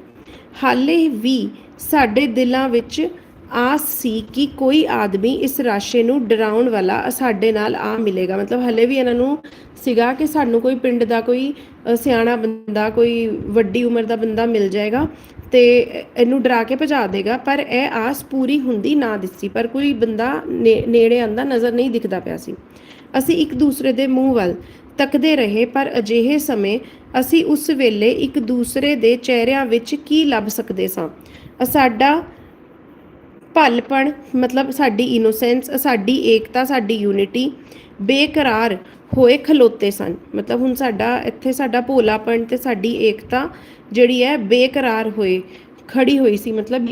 Speaker 1: ਹਾਲੇ ਵੀ ਸਾਡੇ ਦਿਲਾਂ ਵਿੱਚ ਆਸ ਸੀ ਕਿ ਕੋਈ ਆਦਮੀ ਇਸ ਰਾਸ਼ੇ ਨੂੰ ਡਰਾਉਣ ਵਾਲਾ ਸਾਡੇ ਨਾਲ ਆ ਮਿਲੇਗਾ। ਮਤਲਬ ਹਲੇ ਵੀ ਇਹਨਾਂ ਨੂੰ ਸੀਗਾ ਕਿ ਸਾਨੂੰ ਕੋਈ ਪਿੰਡ ਦਾ ਕੋਈ ਸਿਆਣਾ ਬੰਦਾ, ਕੋਈ ਵੱਡੀ ਉਮਰ ਦਾ ਬੰਦਾ ਮਿਲ ਜਾਏਗਾ। ਤੇ ਇਹਨੂੰ ਡਰਾ ਕੇ ਭਜਾ ਦੇਗਾ, ਪਰ ਇਹ ਆਸ ਪੂਰੀ ਹੁੰਦੀ ਨਾ ਦਿੱਸੀ, ਪਰ ਕੋਈ ਬੰਦਾ ਨੇ- ਨੇੜੇ ਆਂਦਾ ਨਜ਼ਰ ਨਹੀਂ ਦਿਖਦਾ ਪਿਆ ਸੀ। ਅਸੀਂ ਇੱਕ ਦੂਸਰੇ ਦੇ ਮੂੰਹ ਵੱਲ ਤੱਕਦੇ ਰਹੇ, ਪਰ ਅਜਿਹੇ ਸਮੇਂ ਅਸੀਂ ਉਸ ਵੇਲੇ ਇੱਕ ਦੂਸਰੇ ਦੇ ਚਿਹਰਿਆਂ ਵਿੱਚ ਕੀ ਲੱਭ ਸਕਦੇ ਸਾਂ? ਸਾਡਾ ਭਲਪਣ, ਮਤਲਬ ਸਾਡੀ ਇਨੋਸੈਂਸ ਸਾਡੀ ਏਕਤਾ, ਸਾਡੀ ਯੂਨਿਟੀ ਬੇਕਰਾਰ ਹੋਏ ਖਲੋਤੇ ਸਨ। ਮਤਲਬ ਹੁਣ ਸਾਡਾ, ਇੱਥੇ ਸਾਡਾ ਭੋਲਾਪਣ ਤੇ ਸਾਡੀ ਏਕਤਾ ਜਿਹੜੀ ਹੈ ਬੇਕਰਾਰ ਹੋਏ, ਖੜੀ ਹੋਈ ਸੀ। ਮਤਲਬ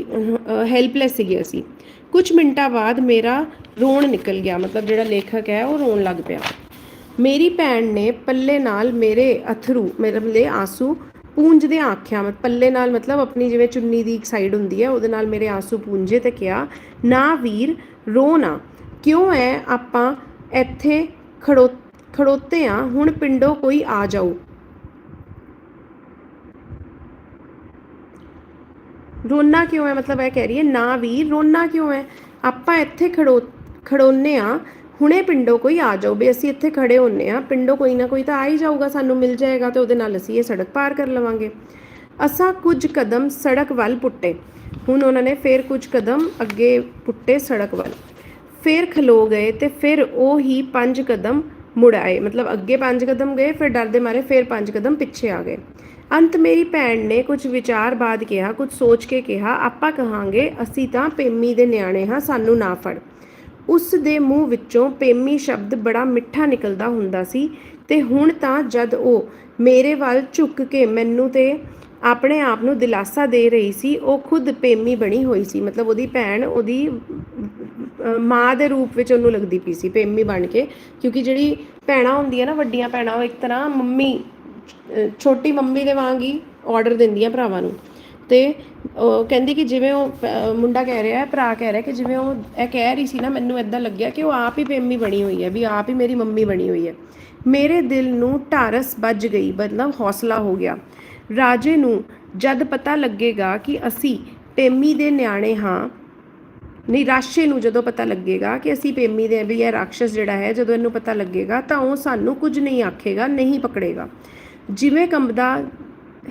Speaker 1: ਹੈਲਪਲੈਸ ਸੀਗੇ ਅਸੀਂ। ਕੁਝ ਮਿੰਟਾਂ ਬਾਅਦ ਮੇਰਾ ਰੋਣ ਨਿਕਲ ਗਿਆ। ਮਤਲਬ ਜਿਹੜਾ ਲੇਖਕ ਹੈ, ਉਹ ਰੋਣ ਲੱਗ ਪਿਆ। ਮੇਰੀ ਭੈਣ ਨੇ ਪੱਲੇ ਨਾਲ ਮੇਰੇ ਅਥਰੂ, ਮੇਰੇ ਲਈ ਆਂਸੂ ਪੂੰਝਦੇ ਆਖਿਆ, ਮਤ ਪੱਲੇ ਨਾਲ ਮਤਲਬ ਆਪਣੀ ਜਿਵੇਂ ਚੁੰਨੀ ਦੀ ਇੱਕ ਸਾਈਡ ਹੁੰਦੀ ਹੈ, ਉਹਦੇ ਨਾਲ ਮੇਰੇ ਆਂਸੂ ਪੂੰਝੇ ਤੇ ਕਿਹਾ, ਨਾ ਵੀਰ, ਰੋ ਨਾ। ਕਿਉਂ ਐ ਆਪਾਂ ਇੱਥੇ ਖੜੋ, ਖੜੋਤੇ ਆ, ਹੁਣ ਪਿੰਡੋਂ ਕੋਈ ਆ ਜਾਊ? ਰੋਣਾ ਕਿਉਂ ਹੈ ਮਤਲਬ ਇਹ ਕਹਿ ਰਹੀ ਹੈ, ਨਾ ਵੀਰ ਰੋਣਾ ਕਿਉਂ ਹੈ ਆਪਾਂ ਇੱਥੇ ਖੜੋ, ਖੜੋਨੇ ਆ ਹੁਣੇ ਪਿੰਡੋਂ ਕੋਈ ਆ ਜਾਓ ਵੀ ਅਸੀਂ ਇੱਥੇ ਖੜੇ ਹੁੰਨੇ ਆ। ਪਿੰਡੋਂ ਕੋਈ ਨਾ ਕੋਈ ਤਾਂ ਆ ਹੀ ਜਾਊਗਾ, ਸਾਨੂੰ ਮਿਲ ਜਾਏਗਾ ਤੇ ਉਹਦੇ ਨਾਲ ਅਸੀਂ ਇਹ ਸੜਕ ਪਾਰ ਕਰ ਲਵਾਂਗੇ। ਅਸਾਂ ਕੁਝ ਕਦਮ ਸੜਕ ਵੱਲ ਪੁੱਟੇ। ਹੁਣ ਉਹਨਾਂ ਨੇ ਫੇਰ ਕੁਝ ਕਦਮ ਅੱਗੇ ਪੁੱਟੇ ਸੜਕ ਵੱਲ। ਫਿਰ ਖਲੋ ਗਏ ਤੇ ਫਿਰ ਉਹ ਹੀ ਪੰਜ ਕਦਮ ਮੁੜ ਆਏ। ਮਤਲਬ ਅੱਗੇ ਪੰਜ ਕਦਮ ਗਏ, ਫਿਰ ਡਰ ਦੇ ਮਾਰੇ ਫਿਰ ਪੰਜ ਕਦਮ ਪਿੱਛੇ ਆ ਗਏ। ਅੰਤ ਮੇਰੀ ਭੈਣ ਨੇ ਕੁਝ ਵਿਚਾਰ ਬਾਅਦ ਕਿਹਾ, ਕੁਝ ਸੋਚ ਕੇ ਕਿਹਾ, ਆਪਾਂ ਕਹਾਂਗੇ, ਅਸੀਂ ਤਾਂ ਪੇਮੀ ਦੇ ਨਿਆਣੇ ਹਾਂ, ਸਾਨੂੰ ਨਾ ਫੜ। ਉਸ ਦੇ ਮੂੰਹ ਵਿੱਚੋਂ ਪੇਮੀ ਸ਼ਬਦ ਬੜਾ ਮਿੱਠਾ ਨਿਕਲਦਾ ਹੁੰਦਾ ਸੀ ਤੇ ਹੁਣ ਤਾਂ ਜਦ ਉਹ ਮੇਰੇ ਵੱਲ ਝੁੱਕ ਕੇ ਮੈਨੂੰ ਤੇ ਆਪਣੇ ਆਪ ਨੂੰ ਦਿਲਾਸਾ ਦੇ ਰਹੀ ਸੀ, ਉਹ ਖੁਦ ਪੇਮੀ ਬਣੀ ਹੋਈ ਸੀ। ਮਤਲਬ ਉਹਦੀ ਭੈਣ ਉਹਦੀ ਮਾਂ ਦੇ ਰੂਪ ਵਿੱਚ ਉਹਨੂੰ ਲੱਗਦੀ ਪਈ ਸੀ ਪੇਮੀ ਬਣ ਕੇ। ਕਿਉਂਕਿ ਜਿਹੜੀ ਭੈਣਾਂ ਹੁੰਦੀਆਂ ਨਾ, ਵੱਡੀਆਂ ਭੈਣਾਂ, ਉਹ ਇੱਕ ਤਰ੍ਹਾਂ ਮੰਮੀ ਛੋਟੀ ਮੰਮੀ ਦੇ ਵਾਂਗ ਹੀ ਆਰਡਰ ਦਿੰਦੀਆਂ ਭਰਾਵਾਂ ਨੂੰ। ਤੇ ਉਹ ਕਹਿੰਦੀ ਕਿ ਜਿਵੇਂ ਉਹ ਅਹ, ਮੁੰਡਾ ਕਹਿ ਰਿਹਾ ਹੈ ਭਰਾ ਕਹਿ ਰਿਹਾ ਕਿ ਜਿਵੇਂ ਉਹ ਇਹ ਕਹਿ ਰਹੀ ਸੀ ਨਾ ਮੈਨੂੰ ਇਦਾਂ ਲੱਗਿਆ ਕਿ ਉਹ ਆਪ ਹੀ ਪੇਮੀ ਬਣੀ ਹੋਈ ਹੈ ਵੀ ਆਪ ਹੀ ਮੇਰੀ ਮੰਮੀ ਬਣੀ ਹੋਈ ਹੈ। ਮੇਰੇ ਦਿਲ ਨੂੰ ਢਾਰਸ ਵੱਜ ਗਈ ਮਤਲਬ ਹੌਸਲਾ ਹੋ ਗਿਆ। ਰਾਜੇ ਨੂੰ ਜਦ ਪਤਾ ਲੱਗੇਗਾ ਕਿ ਅਸੀਂ ਪੇਮੀ ਦੇ ਨਿਆਣੇ ਹਾਂ ਨਿਰਾਸ਼ੇ ਨੂੰ ਜਦੋਂ ਪਤਾ ਲੱਗੇਗਾ ਕਿ ਅਸੀਂ ਪੇਮੀ ਦੇ ਵੀ ਇਹ ਰਾਖਸ਼ ਜਿਹੜਾ ਹੈ ਜਦੋਂ ਇਹਨੂੰ ਪਤਾ ਲੱਗੇਗਾ ਤਾਂ ਉਹ ਸਾਨੂੰ ਕੁਝ ਨਹੀਂ ਆਖੇਗਾ ਨਹੀਂ ਪਕੜੇਗਾ। ਜਿਵੇਂ ਕੰਬਦਾ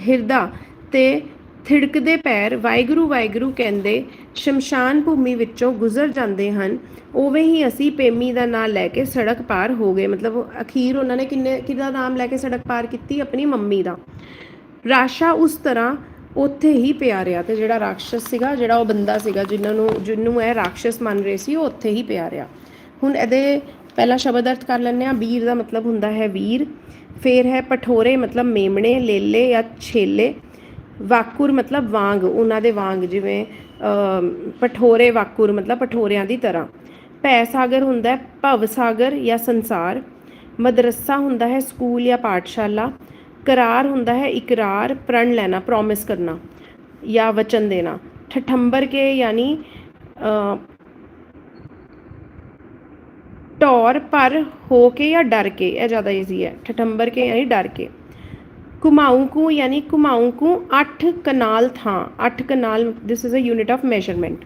Speaker 1: ਹਿਰਦਾ ਤੇ ਥਿੜਕਦੇ ਪੈਰ ਵਾਹਿਗੁਰੂ ਵਾਹਿਗੁਰੂ ਕਹਿੰਦੇ, ਸ਼ਮਸ਼ਾਨ ਭੂਮੀ ਵਿੱਚੋਂ ਗੁਜ਼ਰ ਜਾਂਦੇ ਹਨ। ਉਵੇਂ ਹੀ ਅਸੀਂ ਪੇਮੀ ਦਾ ਨਾਮ ਲੈ ਕੇ ਸੜਕ ਪਾਰ ਹੋ ਗਏ। ਮਤਲਬ ਅਖੀਰ ਉਹਨਾਂ ਨੇ ਕਿੰਨੇ ਕਿਹਦਾ ਨਾਮ ਲੈ ਕੇ ਸੜਕ ਪਾਰ ਕੀਤੀ? ਆਪਣੀ ਮੰਮੀ ਦਾ। ਰਾਸ਼ਾ ਉਸ ਤਰ੍ਹਾਂ ਉੱਥੇ ਹੀ ਪਿਆ ਰਿਹਾ ਤੇ ਜਿਹੜਾ ਰਾਖਸ਼ ਸੀਗਾ, ਜਿਹੜਾ ਉਹ ਬੰਦਾ ਸੀਗਾ, ਜਿਨ੍ਹਾਂ ਨੂੰ ਜਿਹਨੂੰ ਇਹ ਰਾਖਸ਼ ਮੰਨ ਰਹੇ ਸੀ, ਉਹ ਉੱਥੇ ਹੀ ਪਿਆ ਰਿਹਾ। ਹੁਣ ਇਹਦੇ ਪਹਿਲਾ ਸ਼ਬਦ ਅਰਥ ਕਰ ਲੈਂਦੇ ਆ ਵੀਰ ਦਾ ਮਤਲਬ ਹੁੰਦਾ ਹੈ ਵੀਰ। ਫੇਰ ਹੈ ਪਠੋਰੇ, ਮਤਲਬ ਮੇਮਣੇ, ਲੇਲੇ ਜਾਂ ਛੇਲੇ। ਵਾਕੁਰ ਮਤਲਬ ਵਾਂਗ ਉਹਨਾਂ ਦੇ ਵਾਂਗ ਜਿਵੇਂ ਪਠੋਰੇ ਵਾਕੁਰ ਮਤਲਬ ਪਠੋਰਿਆਂ ਦੀ ਤਰ੍ਹਾਂ। ਭੈ ਸਾਗਰ ਹੁੰਦਾ ਹੈ ਭਵ ਸਾਗਰ ਜਾਂ ਸੰਸਾਰ। ਮਦਰਸਾ ਹੁੰਦਾ ਹੈ ਸਕੂਲ ਜਾਂ ਪਾਠਸ਼ਾਲਾ। ਕਰਾਰ ਹੁੰਦਾ ਹੈ ਇਕਰਾਰ ਪ੍ਰਣ ਲੈਣਾ ਪ੍ਰੋਮਿਸ ਕਰਨਾ ਜਾਂ ਵਚਨ ਦੇਣਾ। ਠਠੰਬਰ ਕੇ ਯਾਨੀ ਅ, ਟੌਰ ਪਰ ਹੋ ਕੇ ਜਾਂ ਡਰ ਕੇ ਇਹ ਜ਼ਿਆਦਾ ਈਜ਼ੀ ਹੈ। ਠਠੰਬਰ ਕੇ ਯਾਨੀ ਡਰ ਕੇ। ਕੁਮਾਊਂ ਯਾਨੀ ਕੁਮਾਊਂ ਕੂ 8 ਕਨਾਲ ਥਾਂ 8 kanal this is a unit of measurement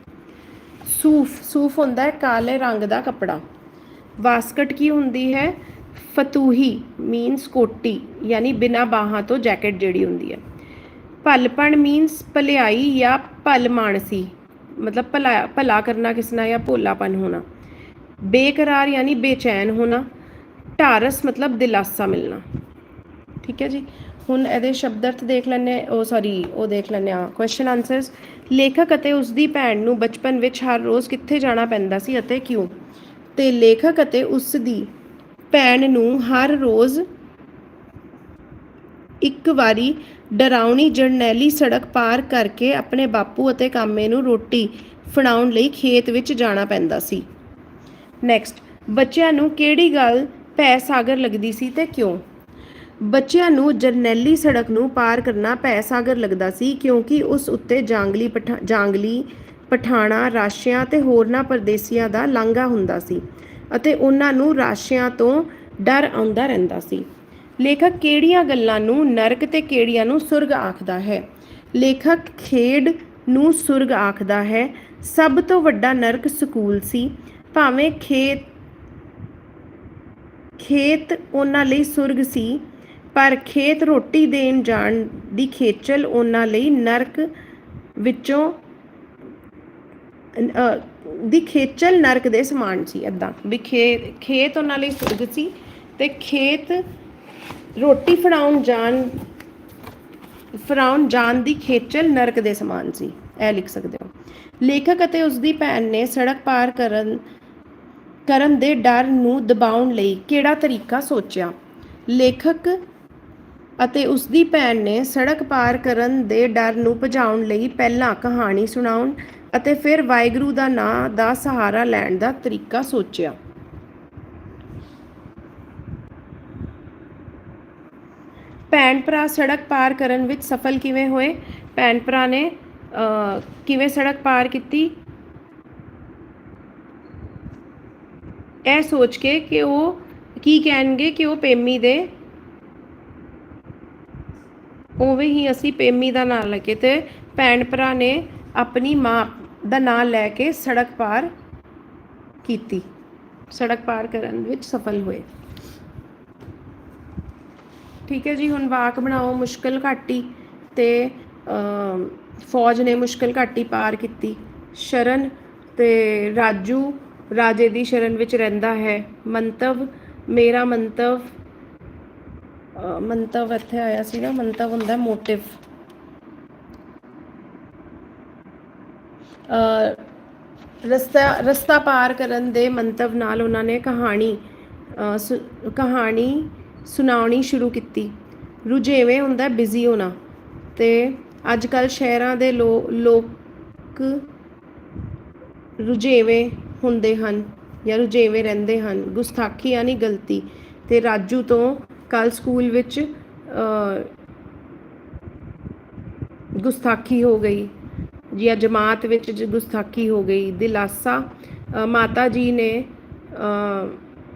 Speaker 1: ਸੂਫ ਸੂਫ ਹੁੰਦਾ ਹੈ ਕਾਲੇ ਰੰਗ ਦਾ ਕੱਪੜਾ। ਵਾਸਕਟ ਕੀ ਹੁੰਦੀ ਹੈ? ਫਤੂਹੀ ਮੀਨਸ ਕੋਟੀ, ਯਾਨੀ ਬਿਨਾ ਬਾਹਾਂ ਤੋਂ ਜੈਕਟ ਜਿਹੜੀ ਹੁੰਦੀ ਹੈ। ਭਲਪਣ ਮੀਨਸ ਭਲਾਈ ਜਾਂ ਭਲ ਮਾਨਸੀ ਮਤਲਬ ਭਲਾ ਭਲਾ ਕਰਨਾ ਕਿਸਨਾ ਜਾਂ ਭੋਲਾਪਨ ਹੋਣਾ। ਬੇਕਰਾਰ ਯਾਨੀ ਬੇਚੈਨ ਹੋਣਾ। ਢਾਰਸ ਮਤਲਬ ਦਿਲਾਸਾ ਮਿਲਣਾ। ਠੀਕ ਹੈ ਜੀ? ਹੁਣ ਇਹਦੇ ਸ਼ਬਦ ਅਰਥ ਦੇਖ ਲੈਣੇ ਉਹ ਸੌਰੀ ਉਹ ਦੇਖ ਲੈਣੇ ਆ ਕੁਐਸਚਨ ਆਨਸਰਸ ਲੇਖਕ ਅਤੇ ਉਸ ਦੀ ਭੈਣ ਨੂੰ ਬਚਪਨ ਵਿੱਚ ਹਰ ਰੋਜ਼ ਕਿੱਥੇ ਜਾਣਾ ਪੈਂਦਾ ਸੀ ਅਤੇ ਕਿਉਂ? ਤੇ ਲੇਖਕ ਅਤੇ ਉਸ ਦੀ ਭੈਣ ਨੂੰ ਹਰ ਰੋਜ਼ ਇੱਕ ਵਾਰੀ ਡਰਾਉਣੀ ਜਰਨੈਲੀ ਸੜਕ ਪਾਰ ਕਰਕੇ ਆਪਣੇ ਬਾਪੂ ਅਤੇ ਕਾਮੇ ਨੂੰ ਰੋਟੀ ਫੜਾਉਣ ਲਈ ਖੇਤ ਵਿੱਚ ਜਾਣਾ ਪੈਂਦਾ ਸੀ। ਨੈਕਸਟ ਬੱਚਿਆਂ ਨੂੰ ਕਿਹੜੀ ਗੱਲ ਭੈ ਸਾਗਰ ਲੱਗਦੀ ਸੀ ਤੇ ਕਿਉਂ? ਬੱਚਿਆਂ ਨੂੰ ਜਰਨੈਲੀ ਸੜਕ ਨੂੰ ਪਾਰ ਕਰਨਾ ਭੈ ਸਾਗਰ ਲੱਗਦਾ ਸੀ ਕਿਉਂਕਿ ਉਸ ਉੱਤੇ ਜਾਂਗਲੀ ਪਠਾ, ਜਾਂਗਲੀ ਪਠਾਣਾ, ਰਾਸ਼ਿਆਂ ਤੇ ਹੋਰਨਾਂ ਪਰਦੇਸੀਆਂ ਦਾ ਲਾਂਘਾ ਹੁੰਦਾ ਸੀ ਅਤੇ ਉਹਨਾਂ ਨੂੰ ਰਾਸ਼ਿਆਂ ਤੋਂ ਡਰ ਆਉਂਦਾ ਰਹਿੰਦਾ ਸੀ। ਲੇਖਕ ਕਿਹੜੀਆਂ ਗੱਲਾਂ ਨੂੰ ਨਰਕ ਤੇ ਕਿਹੜੀਆਂ ਨੂੰ ਸੁਰਗ ਆਖਦਾ ਹੈ? ਲੇਖਕ ਖੇਡ ਨੂੰ ਸੁਰਗ ਆਖਦਾ ਹੈ। ਸਭ ਤੋਂ ਵੱਡਾ ਨਰਕ ਸਕੂਲ ਸੀ। ਭਾਵੇਂ ਖੇਤ ਖੇਤ ਉਹਨਾਂ ਲਈ ਸੁਰਗ ਸੀ ਪਰ ਖੇਤ ਰੋਟੀ ਦੇਣ ਜਾਣ ਦੀ ਖੇਚਲ ਉਹਨਾਂ ਲਈ ਨਰਕ ਵਿੱਚੋਂ ਦੀ ਖੇਚਲ ਨਰਕ ਦੇ ਸਮਾਨ ਸੀ ਏਦਾਂ। ਵੀ ਖੇਤ ਉਹਨਾਂ ਲਈ ਸੁਰਗ ਸੀ ਤੇ ਖੇਤ ਰੋਟੀ ਫੜਾਉਣ ਜਾਣ ਫੜਾਉਣ ਜਾਣ ਦੀ ਖੇਚਲ ਨਰਕ ਦੇ ਸਮਾਨ ਸੀ। ਇਹ ਲਿਖ ਸਕਦੇ ਹੋ। ਲੇਖਕ ਅਤੇ ਉਸ ਦੀ ਭੈਣ ਨੇ ਸੜਕ ਪਾਰ ਕਰਨ ਕਰਨ ਦੇ ਡਰ ਨੂੰ ਦਬਾਉਣ ਲਈ ਕਿਹੜਾ ਤਰੀਕਾ ਸੋਚਿਆ? ਲੇਖਕ ਅਤੇ ਉਸ ਦੀ ਭੈਣ ਨੇ ਸੜਕ ਪਾਰ ਕਰਨ ਦੇ ਡਰ ਨੂੰ ਭਜਾਉਣ ਲਈ ਪਹਿਲਾਂ ਕਹਾਣੀ ਸੁਣਾਉਣ ਅਤੇ ਫਿਰ ਵਾਹਿਗੁਰੂ ਦਾ ਨਾਂ ਦਾ ਸਹਾਰਾ ਲੈਣ ਦਾ ਤਰੀਕਾ ਸੋਚਿਆ। ਭੈਣ ਭਰਾ ਸੜਕ ਪਾਰ ਕਰਨ ਵਿੱਚ ਸਫਲ ਕਿਵੇਂ ਹੋਏ? ਭੈਣ ਭਰਾ ਨੇ ਕਿਵੇਂ ਸੜਕ ਪਾਰ ਕੀਤੀ? ਇਹ ਸੋਚ ਕੇ ਕਿ ਉਹ, ਕੀ ਕਹਿਣਗੇ ਕਿ ਉਹ ਪੇਮੀ ਦੇ ਉਵੇਂ ਹੀ ਅਸੀਂ ਪੇਮੀ ਦਾ ਨਾਂ ਲੈ ਕੇ ਤੇ ਭੈਣ ਭਰਾ ਨੇ ਆਪਣੀ ਮਾਂ ਦਾ ਨਾਂ ਲੈ ਕੇ ਸੜਕ ਪਾਰ ਕੀਤੀ। ਸੜਕ ਪਾਰ ਕਰਨ ਵਿੱਚ ਸਫਲ ਹੋਏ। ਠੀਕ ਹੈ ਜੀ, ਹੁਣ ਵਾਕ ਬਣਾਓ, ਮੁਸ਼ਕਲ ਘਾਟੀ ਤੇ ਫੌਜ ਨੇ ਮੁਸ਼ਕਲ ਘਾਟੀ ਪਾਰ ਕੀਤੀ। ਸ਼ਰਨ ਤੇ ਰਾਜੂ, ਰਾਜੇ ਦੀ ਸ਼ਰਨ ਵਿੱਚ ਰਹਿੰਦਾ ਹੈ। ਮੰਤਵ, ਮੇਰਾ ਮੰਤਵ ਮੰਤਵ ਇੱਥੇ ਆਇਆ ਸੀ ਨਾ ਮੰਤਵ ਹੁੰਦਾ ਮੋਟਿਵ ਰਸਤਾ ਰਸਤਾ ਪਾਰ ਕਰਨ ਦੇ ਮੰਤਵ ਨਾਲ ਉਹਨਾਂ ਨੇ ਕਹਾਣੀ ਸੁ- ਕਹਾਣੀ ਸੁਣਾਉਣੀ ਸ਼ੁਰੂ ਕੀਤੀ। ਰੁਝੇਵੇਂ ਹੁੰਦਾ ਬਿਜ਼ੀ ਹੋਣਾ। ਤੇ ਅੱਜ ਕੱਲ ਸ਼ਹਿਰਾਂ ਦੇ ਲੋ- ਲੋਕ ਰੁਝੇਵੇਂ ਹੁੰਦੇ ਹਨ ਜਾਂ ਰੁਝੇਵੇਂ ਰਹਿੰਦੇ ਹਨ। ਗੁਸਤਾਖੀ ਯਾਨੀ ਗਲਤੀ। ਤੇ ਰਾਜੂ ਤੋਂ ਕੱਲ ਸਕੂਲ ਵਿੱਚ ਗੁਸਤਾਖੀ ਹੋ ਗਈ। ਜਾਂ ਜਮਾਤ ਵਿੱਚ ਜ- ਗੁਸਤਾਖੀ ਹੋ ਗਈ। ਦਿਲਾਸਾ ਮਾਤਾ ਜੀ ਨੇ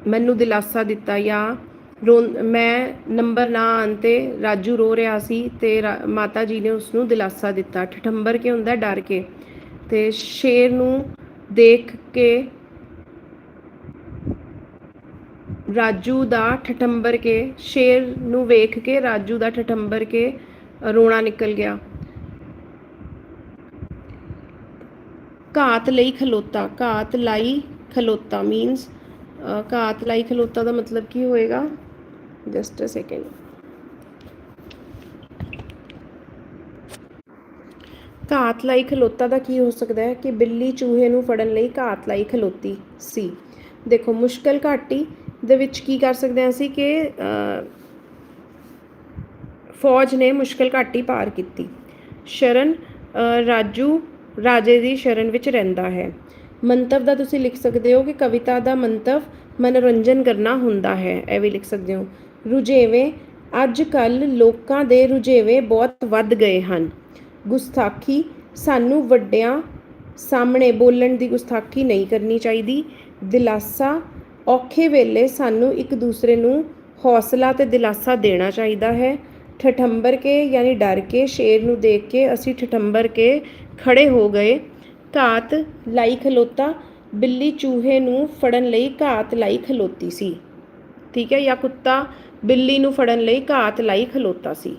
Speaker 1: ਮੈਨੂੰ ਦਿਲਾਸਾ ਦਿੱਤਾ। ਜਾਂ ਰੋ, ਮੈਂ ਨੰਬਰ ਨਾ ਆਉਣ ਤੇ ਰਾਜੂ ਰੋ ਰਿਹਾ ਸੀ ਤੇ ਰਾ- ਮਾਤਾ ਜੀ ਨੇ ਉਸ ਨੂੰ ਦਿਲਾਸਾ ਦਿੱਤਾ। ਠਠੰਬਰ ਕੇ ਹੁੰਦਾ ਡਰ ਕੇ। ਤੇ ਸ਼ੇਰ ਨੂੰ ਦੇਖ ਕੇ ਰਾਜੂ ਦਾ ਠਠੰਬਰ ਕੇ, ਸ਼ੇਰ ਨੂੰ ਵੇਖ ਕੇ ਰਾਜੂ ਦਾ ਠਠੰਬਰ ਕੇ ਰੋਣਾ ਨਿਕਲ ਗਿਆ। ਘਾਤ ਲਈ ਖਲੋਤਾ, ਘਾਤ ਲਈ ਖਲੋਤਾ ਮੀਨਸ ਘਾਤ ਲਈ ਖਲੋਤਾ ਦਾ ਮਤਲਬ ਕੀ ਹੋਏਗਾ? ਜਸਟ ਅ ਸੈਕਿੰਡ ਘਾਤ ਲਈ ਖਲੋਤਾ ਦਾ ਕੀ ਹੋ ਸਕਦਾ ਹੈ? ਕਿ ਬਿੱਲੀ ਚੂਹੇ ਨੂੰ ਫੜਨ ਲਈ ਘਾਤ ਲਈ ਖਲੋਤੀ ਸੀ। ਦੇਖੋ, ਮੁਸ਼ਕਲ ਘਾਟੀ ਦੇ ਵਿੱਚ ਕੀ ਕਰ ਸਕਦੇ ਹਾਂ ਅਸੀਂ ਕਿ ਫੌਜ ਨੇ ਮੁਸ਼ਕਲ ਘਾਟੀ ਪਾਰ ਕੀਤੀ। ਸ਼ਰਨ ਰਾਜੂ, ਰਾਜੇ ਦੀ ਸ਼ਰਨ ਵਿੱਚ ਰਹਿੰਦਾ ਹੈ। ਮੰਤਵ ਦਾ ਤੁਸੀਂ ਲਿਖ ਸਕਦੇ ਹੋ ਕਿ ਕਵਿਤਾ ਦਾ ਮੰਤਵ ਮਨੋਰੰਜਨ ਕਰਨਾ ਹੁੰਦਾ ਹੈ। ਇਹ ਵੀ ਲਿਖ ਸਕਦੇ ਹੋ। ਰੁਝੇਵੇਂ, ਅੱਜ ਕੱਲ ਲੋਕਾਂ ਦੇ ਰੁਝੇਵੇਂ ਬਹੁਤ ਵੱਧ ਗਏ ਹਨ। ਗੁਸਤਾਖੀ ਸਾਨੂੰ ਵੱਡਿਆਂ ਸਾਹਮਣੇ ਬੋਲਣ ਦੀ ਗੁਸਤਾਖੀ ਨਹੀਂ ਕਰਨੀ ਚਾਹੀਦੀ। ਦਿਲਾਸਾ ਔਖੇ ਵੇਲੇ ਸਾਨੂੰ ਇੱਕ ਦੂਸਰੇ ਨੂੰ ਹੌਸਲਾ ਤੇ ਦਿਲਾਸਾ ਦੇਣਾ ਚਾਹੀਦਾ ਹੈ। ਠਠੰਬਰ ਕੇ ਯਾਨੀ ਡਰ ਕੇ ਸ਼ੇਰ ਨੂੰ ਦੇਖ ਕੇ ਅਸੀਂ ਠਠੰਬਰ ਕੇ ਖੜੇ ਹੋ ਗਏ। ਘਾਤ ਲਾਈ ਖਲੋਤਾ, ਬਿੱਲੀ ਚੂਹੇ ਨੂੰ ਫੜਨ ਲਈ ਘਾਤ ਲਾਈ ਖਲੋਤੀ ਸੀ। ਠੀਕ ਹੈ, ਜਾਂ ਕੁੱਤਾ ਬਿੱਲੀ ਨੂੰ ਫੜਨ ਲਈ ਘਾਤ ਲਾਈ ਖਲੋਤਾ ਸੀ।